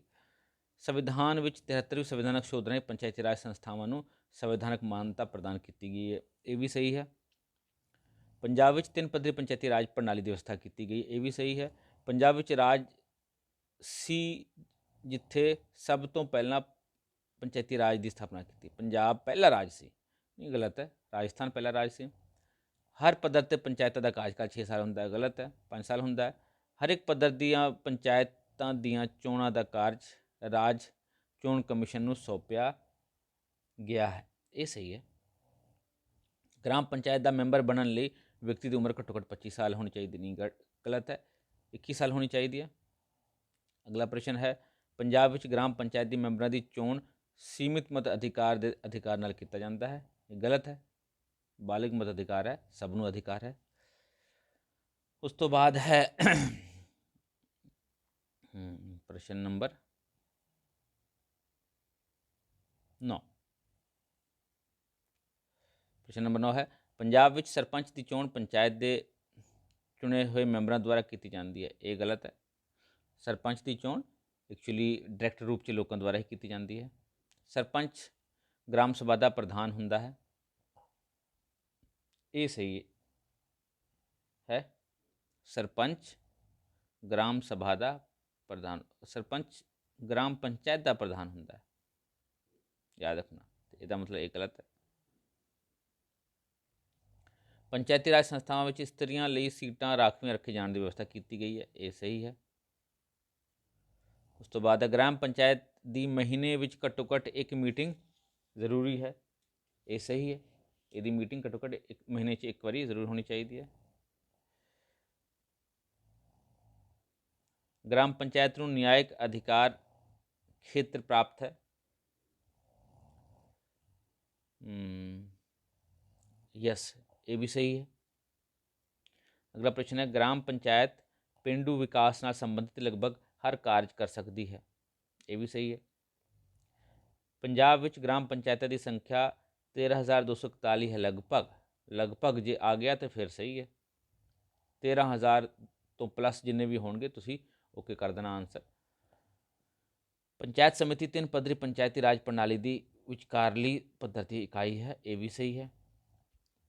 ਸੰਵਿਧਾਨ ਵਿੱਚ 73ਵੀਂ ਸੰਵਿਧਾਨਕ ਸ਼ੋਧ ਰਾਹੀਂ ਪੰਚਾਇਤੀ ਰਾਜ ਸੰਸਥਾਵਾਂ ਨੂੰ ਸੰਵਿਧਾਨਕ ਮਾਨਤਾ ਪ੍ਰਦਾਨ ਕੀਤੀ ਗਈ ਹੈ, ਇਹ ਵੀ ਸਹੀ ਹੈ। ਪੰਜਾਬ ਵਿੱਚ ਤਿੰਨ ਪੱਧਰੀ ਪੰਚਾਇਤੀ ਰਾਜ ਪ੍ਰਣਾਲੀ ਦੀ ਵਿਵਸਥਾ ਕੀਤੀ ਗਈ, ਇਹ ਵੀ ਸਹੀ ਹੈ। ਪੰਜਾਬ ਵਿੱਚ ਰਾਜ ਸੀ ਜਿੱਥੇ ਸਭ ਤੋਂ ਪਹਿਲਾਂ ਪੰਚਾਇਤੀ ਰਾਜ ਦੀ ਸਥਾਪਨਾ ਕੀਤੀ, ਪੰਜਾਬ ਪਹਿਲਾ ਰਾਜ ਸੀ ਨਹੀਂ ਗਲਤ ਹੈ, ਰਾਜਸਥਾਨ ਪਹਿਲਾ ਰਾਜ ਸੀ। ਹਰ ਪੱਧਰ ਤੇ ਪੰਚਾਇਤਾਂ ਦਾ ਕਾਰਜਕਾਲ 6 ਸਾਲ ਹੁੰਦਾ ਹੈ, ਗਲਤ ਹੈ 5 ਸਾਲ ਹੁੰਦਾ ਹੈ। ਹਰ ਇੱਕ ਪੱਧਰ ਦੀਆਂ ਪੰਚਾਇਤਾਂ ਦੀਆਂ ਚੋਣਾਂ ਦਾ ਕਾਰਜ ਰਾਜ ਚੋਣ ਕਮਿਸ਼ਨ ਨੂੰ ਸੌਂਪਿਆ ਗਿਆ ਹੈ। ਇਹ ਸਹੀ ਹੈ। ਗ੍ਰਾਮ ਪੰਚਾਇਤ ਦਾ ਮੈਂਬਰ ਬਣਨ ਲਈ ਵਿਅਕਤੀ ਦੀ ਉਮਰ ਘੱਟੋ ਘੱਟ 25 ਸਾਲ ਹੋਣੀ ਚਾਹੀਦੀ ਨਹੀਂ, ਗ- ਗਲਤ ਹੈ। 21 ਸਾਲ ਹੋਣੀ ਚਾਹੀਦੀ ਹੈ। ਅਗਲਾ ਪ੍ਰਸ਼ਨ ਹੈ, ਪੰਜਾਬ ਵਿੱਚ ਗ੍ਰਾਮ ਪੰਚਾਇਤ ਦੀ ਮੈਂਬਰਾਂ ਦੀ ਚੋਣ ਸੀਮਿਤ ਮਤ ਅਧਿਕਾਰ ਦੇ ਅਧਿਕਾਰ ਨਾਲ ਕੀਤਾ ਜਾਂਦਾ ਹੈ, ਇਹ ਗਲਤ ਹੈ। ਬਾਲਗ ਮਤ ਅਧਿਕਾਰ ਹੈ ਸਭ ਨੂੰ ਅਧਿਕਾਰ ਹੈ ਉਸ ਤੋਂ ਬਾਅਦ ਹੈ ਪ੍ਰਸ਼ਨ ਨੰਬਰ 9 ਪ੍ਰਸ਼ਨ ਨੰਬਰ 9 ਹੈ ਪੰਜਾਬ ਵਿੱਚ ਸਰਪੰਚ ਦੀ ਚੋਣ ਪੰਚਾਇਤ ਦੇ ਚੁਣੇ ਹੋਏ ਮੈਂਬਰਾਂ ਦੁਆਰਾ ਕੀਤੀ ਜਾਂਦੀ ਹੈ ਇਹ ਗਲਤ ਹੈ ਸਰਪੰਚ ਦੀ ਚੋਣ ਐਕਚੁਅਲੀ ਡਾਇਰੈਕਟ ਰੂਪ 'ਚ ਲੋਕਾਂ ਦੁਆਰਾ ਹੀ ਕੀਤੀ ਜਾਂਦੀ ਹੈ ਸਰਪੰਚ ਗ੍ਰਾਮ ਸਭਾ ਦਾ ਪ੍ਰਧਾਨ ਹੁੰਦਾ ਹੈ ਇਹ ਸਹੀ ਹੈ। ਸਰਪੰਚ ਗ੍ਰਾਮ ਸਭਾ ਦਾ ਪ੍ਰਧਾਨ, ਸਰਪੰਚ ਗ੍ਰਾਮ ਪੰਚਾਇਤ ਦਾ ਪ੍ਰਧਾਨ ਹੁੰਦਾ ਹੈ। ਯਾਦ ਰੱਖਣਾ ਇਹਦਾ ਮਤਲਬ ਇਹ ਗਲਤ ਹੈ। ਪੰਚਾਇਤੀ ਰਾਜ ਸੰਸਥਾਵਾਂ ਵਿੱਚ ਇਸਤਰੀਆਂ ਲਈ ਸੀਟਾਂ ਰਾਖਵੀਆਂ ਰੱਖੇ ਜਾਣ ਦੀ ਵਿਵਸਥਾ ਕੀਤੀ ਗਈ ਹੈ। ਇਹ ਸਹੀ ਹੈ। ਉਸ ਤੋਂ ਬਾਅਦ ਗ੍ਰਾਮ ਪੰਚਾਇਤ ਦੀ ਮਹੀਨੇ ਵਿੱਚ ਘੱਟੋ ਘੱਟ ਇੱਕ ਮੀਟਿੰਗ ਜ਼ਰੂਰੀ ਹੈ। ਇਹ ਸਹੀ ਹੈ। ਇਹਦੀ ਮੀਟਿੰਗ ਘੱਟੋ ਘੱਟ ਇੱਕ ਮਹੀਨੇ 'ਚ ਇੱਕ ਵਾਰੀ ਜ਼ਰੂਰ ਹੋਣੀ ਚਾਹੀਦੀ ਹੈ ਗ੍ਰਾਮ ਪੰਚਾਇਤ ਨੂੰ ਨਿਆਇਕ ਅਧਿਕਾਰ ਖੇਤਰ ਪ੍ਰਾਪਤ ਹੈ ਯਸ ਇਹ ਵੀ ਸਹੀ ਹੈ ਅਗਲਾ ਪ੍ਰਸ਼ਨ ਹੈ ਗ੍ਰਾਮ ਪੰਚਾਇਤ ਪਿੰਡੂ ਵਿਕਾਸ ਨਾਲ ਸੰਬੰਧਿਤ ਲਗਭਗ ਹਰ ਕਾਰਜ ਕਰ ਸਕਦੀ ਹੈ ਇਹ ਵੀ ਸਹੀ ਹੈ ਪੰਜਾਬ ਵਿੱਚ ਗ੍ਰਾਮ ਪੰਚਾਇਤਾਂ ਦੀ ਸੰਖਿਆ 13241 ਹੈ ਲਗਭਗ। ਲਗਭਗ ਜੇ ਆ ਗਿਆ ਤੇ ਫਿਰ ਸਹੀ ਹੈ। 13000 ਤੋਂ ਪਲੱਸ ਜਿੰਨੇ ਵੀ ਹੋਣਗੇ, ਤੁਸੀਂ ਓਕੇ ਕਰ ਦੇਣਾ ਆਨਸਰ ਪੰਚਾਇਤ ਸਮਿਤੀ ਤਿੰਨ ਪੱਧਰੀ ਪੰਚਾਇਤੀ ਰਾਜ ਪ੍ਰਣਾਲੀ ਦੀ ਵਿਚਕਾਰਲੀ ਪੱਧਰ ਦੀ ਇਕਾਈ ਹੈ, ਇਹ ਵੀ ਸਹੀ ਹੈ।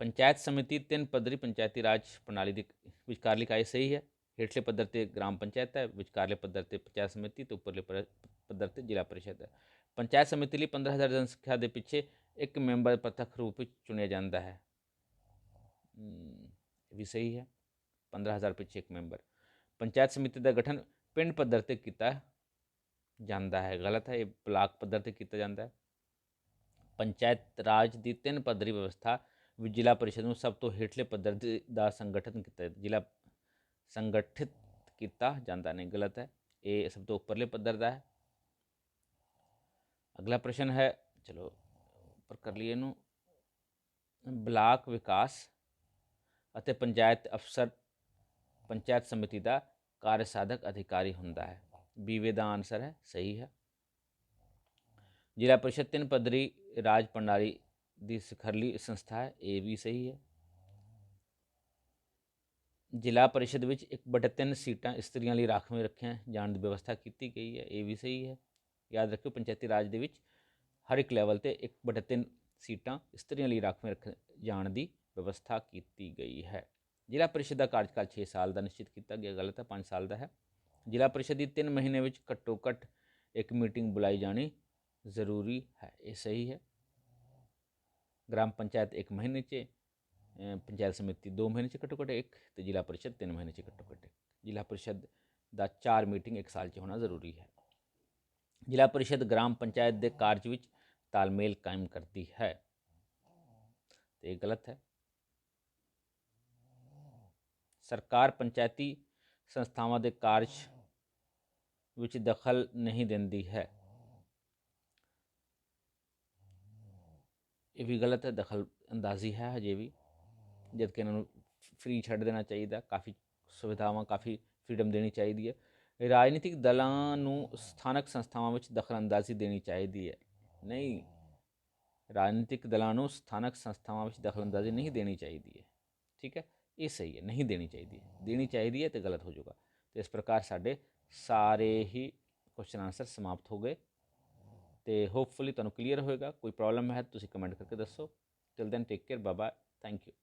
ਪੰਚਾਇਤ ਸਮਿਤੀ ਤਿੰਨ ਪੱਧਰੀ ਪੰਚਾਇਤੀ ਰਾਜ ਪ੍ਰਣਾਲੀ ਦੀ ਵਿਚਕਾਰਲੀ ਇਕਾਈ ਸਹੀ ਹੈ। ਹੇਠਲੇ ਪੱਧਰ ਤੇ ਗ੍ਰਾਮ ਪੰਚਾਇਤ ਹੈ, ਵਿਚਕਾਰਲੇ ਪੱਧਰ ਤੇ ਪੰਚਾਇਤ ਸਮਿਤੀ ਤੇ ਉੱਪਰਲੇ ਪੱਧਰ ਤੇ ਜ਼ਿਲ੍ਹਾ ਪਰਿਸ਼ਦ ਹੈ। ਪੰਚਾਇਤ ਸਮਿਤੀ ਲਈ 15000 ਜਨਸੰਖਿਆ ਦੇ ਪਿੱਛੇ ਇੱਕ ਮੈਂਬਰ ਪ੍ਰਤੱਖ ਰੂਪ ਵਿੱਚ ਚੁਣਿਆ ਜਾਂਦਾ ਹੈ। ਇਹ ਵੀ ਸਹੀ ਹੈ। 15000 ਪਿੱਛੇ ਇੱਕ ਮੈਂਬਰ। ਪੰਚਾਇਤ ਸਮਿਤੀ ਦਾ ਗਠਨ ਪਿੰਡ ਪੱਧਰ ਤੇ ਕੀਤਾ ਜਾਂਦਾ ਹੈ। ਗਲਤ ਹੈ, ਇਹ ਬਲਾਕ ਪੱਧਰ ਤੇ ਕੀਤਾ ਜਾਂਦਾ ਹੈ। ਪੰਚਾਇਤ ਰਾਜ ਦੀ ਤਿੰਨ ਪੱਧਰੀ ਵਿਵਸਥਾ ਵਿੱਚ ਜ਼ਿਲ੍ਹਾ ਪਰਿਸ਼ਦ ਨੂੰ ਸਭ ਤੋਂ ਹੇਠਲੇ ਪੱਧਰ ਦਾ ਸੰਗਠਨ ਕੀਤਾ, ਜ਼ਿਲ੍ਹਾ ਸੰਗਠਿਤ ਕੀਤਾ ਜਾਂਦਾ ਨਹੀਂ, ਗਲਤ ਹੈ। ਇਹ ਸਭ ਤੋਂ ਉੱਪਰਲੇ ਪੱਧਰ ਦਾ ਹੈ। ਅਗਲਾ ਪ੍ਰਸ਼ਨ ਹੈ, ਚਲੋ ਉੱਪਰ ਕਰ ਲਈਏ ਇਹਨੂੰ। ਬਲਾਕ ਵਿਕਾਸ ਅਤੇ ਪੰਚਾਇਤ ਅਫਸਰ, ਪੰਚਾਇਤ ਸਮਿਤੀ ਦਾ ਕਾਰਜ ਸਾਧਕ ਅਧਿਕਾਰੀ ਹੁੰਦਾ ਹੈ। ਬੀਵੇ ਦਾ ਆਨਸਰ ਹੈ, ਸਹੀ ਹੈ। ਜ਼ਿਲ੍ਹਾ ਪਰਿਸ਼ਦ ਤਿੰਨ ਪੱਧਰੀ ਰਾਜ ਪ੍ਰਣਾਲੀ ਦੀ ਸਿਖਰਲੀ ਸੰਸਥਾ ਹੈ, ਇਹ ਵੀ ਸਹੀ ਹੈ। ਜ਼ਿਲ੍ਹਾ ਪਰਿਸ਼ਦ ਵਿੱਚ ਇੱਕ ਬਟੇ ਤਿੰਨ ਸੀਟਾਂ ਇਸਤਰੀਆਂ ਲਈ ਰਾਖਵੇਂ ਰੱਖੀਆਂ, ਜਾਣ ਦੀ ਵਿਵਸਥਾ ਕੀਤੀ ਗਈ ਹੈ, ਇਹ ਵੀ ਸਹੀ ਹੈ। ਯਾਦ ਰੱਖਿਓ, ਪੰਚਾਇਤੀ ਰਾਜ ਦੇ ਵਿੱਚ ਹਰ ਇੱਕ ਲੈਵਲ ਤੇ ਇੱਕ ਬਟੇ ਤਿੰਨ ਸੀਟਾਂ ਇਸਤਰੀਆਂ ਲਈ ਰਾਖਵੇਂ ਰੱਖ ਜਾਣ ਦੀ ਵਿਵਸਥਾ ਕੀਤੀ ਗਈ ਹੈ। ਜ਼ਿਲ੍ਹਾ ਪਰਿਸ਼ਦ ਦਾ ਕਾਰਜਕਾਲ 6 ਸਾਲ ਦਾ ਨਿਸ਼ਚਿਤ ਕੀਤਾ ਗਿਆ। ਗਲਤ ਹੈ 5 ਸਾਲ ਦਾ ਹੈ। ਜ਼ਿਲ੍ਹਾ ਪਰਿਸ਼ਦ ਦੀ 3 ਮਹੀਨੇ ਵਿੱਚ ਘੱਟੋ ਘੱਟ ਇੱਕ ਮੀਟਿੰਗ ਬੁਲਾਈ ਜਾਣੀ ਜ਼ਰੂਰੀ ਹੈ। ਇਹ ਸਹੀ ਹੈ। ਗ੍ਰਾਮ ਪੰਚਾਇਤ ਇੱਕ ਮਹੀਨੇ 'ਚ ਪੰਚਾਇਤ ਸਮਿਤੀ 2 ਮਹੀਨੇ 'ਚ ਘੱਟੋ ਘੱਟ ਇੱਕ ਤੇ ਜ਼ਿਲ੍ਹਾ ਪਰਿਸ਼ਦ 3 ਮਹੀਨੇ 'ਚ ਘੱਟੋ ਘੱਟ ਇੱਕ। ਜ਼ਿਲ੍ਹਾ ਪਰਿਸ਼ਦ ਦਾ 4 ਮੀਟਿੰਗ ਇੱਕ ਸਾਲ 'ਚ ਹੋਣਾ ਜ਼ਰੂਰੀ ਹੈ। ਜ਼ਿਲ੍ਹਾ ਪਰਿਸ਼ਦ ਗ੍ਰਾਮ ਪੰਚਾਇਤ ਦੇ ਕਾਰਜ ਵਿੱਚ ਤਾਲਮੇਲ ਕਾਇਮ ਕਰਦੀ ਹੈ ਤੇ ਇਹ ਗਲਤ ਹੈ ਸਰਕਾਰ ਪੰਚਾਇਤੀ ਸੰਸਥਾਵਾਂ ਦੇ ਕਾਰਜ ਵਿੱਚ ਦਖਲ ਨਹੀਂ ਦਿੰਦੀ ਹੈ ਇਹ ਵੀ ਗਲਤ ਹੈ ਦਖਲ ਅੰਦਾਜ਼ੀ ਹੈ ਹਜੇ ਵੀ ਜਦ ਕਿ ਇਹਨਾਂ ਨੂੰ ਫ੍ਰੀ ਛੱਡ ਦੇਣਾ ਚਾਹੀਦਾ ਕਾਫੀ ਸੁਵਿਧਾਵਾਂ ਕਾਫੀ ਫ੍ਰੀडम ਦੇਣੀ ਚਾਹੀਦੀ ਹੈ ਰਾਜਨੀਤਿਕ ਦਲਾਂ ਨੂੰ ਸਥਾਨਕ ਸੰਸਥਾਵਾਂ ਵਿੱਚ ਦਖਲ ਅੰਦਾਜ਼ੀ ਦੇਣੀ ਚਾਹੀਦੀ ਹੈ ਨਹੀਂ, ਰਾਜਨੀਤਿਕ ਦਲਾਂ ਨੂੰ ਸਥਾਨਕ ਸੰਸਥਾਵਾਂ ਵਿੱਚ ਦਖਲਅੰਦਾਜ਼ੀ ਨਹੀਂ ਦੇਣੀ ਚਾਹੀਦੀ ਹੈ। ਠੀਕ ਹੈ? ਇਹ ਸਹੀ ਹੈ, ਨਹੀਂ ਦੇਣੀ ਚਾਹੀਦੀ ਹੈ। ਦੇਣੀ ਚਾਹੀਦੀ ਹੈ ਤੇ ਗਲਤ ਹੋ ਜਾਊਗਾ। ਤੇ ਇਸ ਪ੍ਰਕਾਰ ਸਾਡੇ ਸਾਰੇ ਹੀ ਕੁਐਸਚਨ ਆਨਸਰ ਸਮਾਪਤ ਹੋ ਗਏ। ਤੇ ਹੋਪਫੁਲੀ ਤੁਹਾਨੂੰ ਕਲੀਅਰ ਹੋਏਗਾ। ਕੋਈ ਪ੍ਰੋਬਲਮ ਹੈ ਤੁਸੀਂ ਕਮੈਂਟ ਕਰਕੇ ਦੱਸੋ। ਟਿਲ ਦੈਨ ਟੇਕ ਕੇਅਰ ਬਾਬਾ ਥੈਂਕ ਯੂ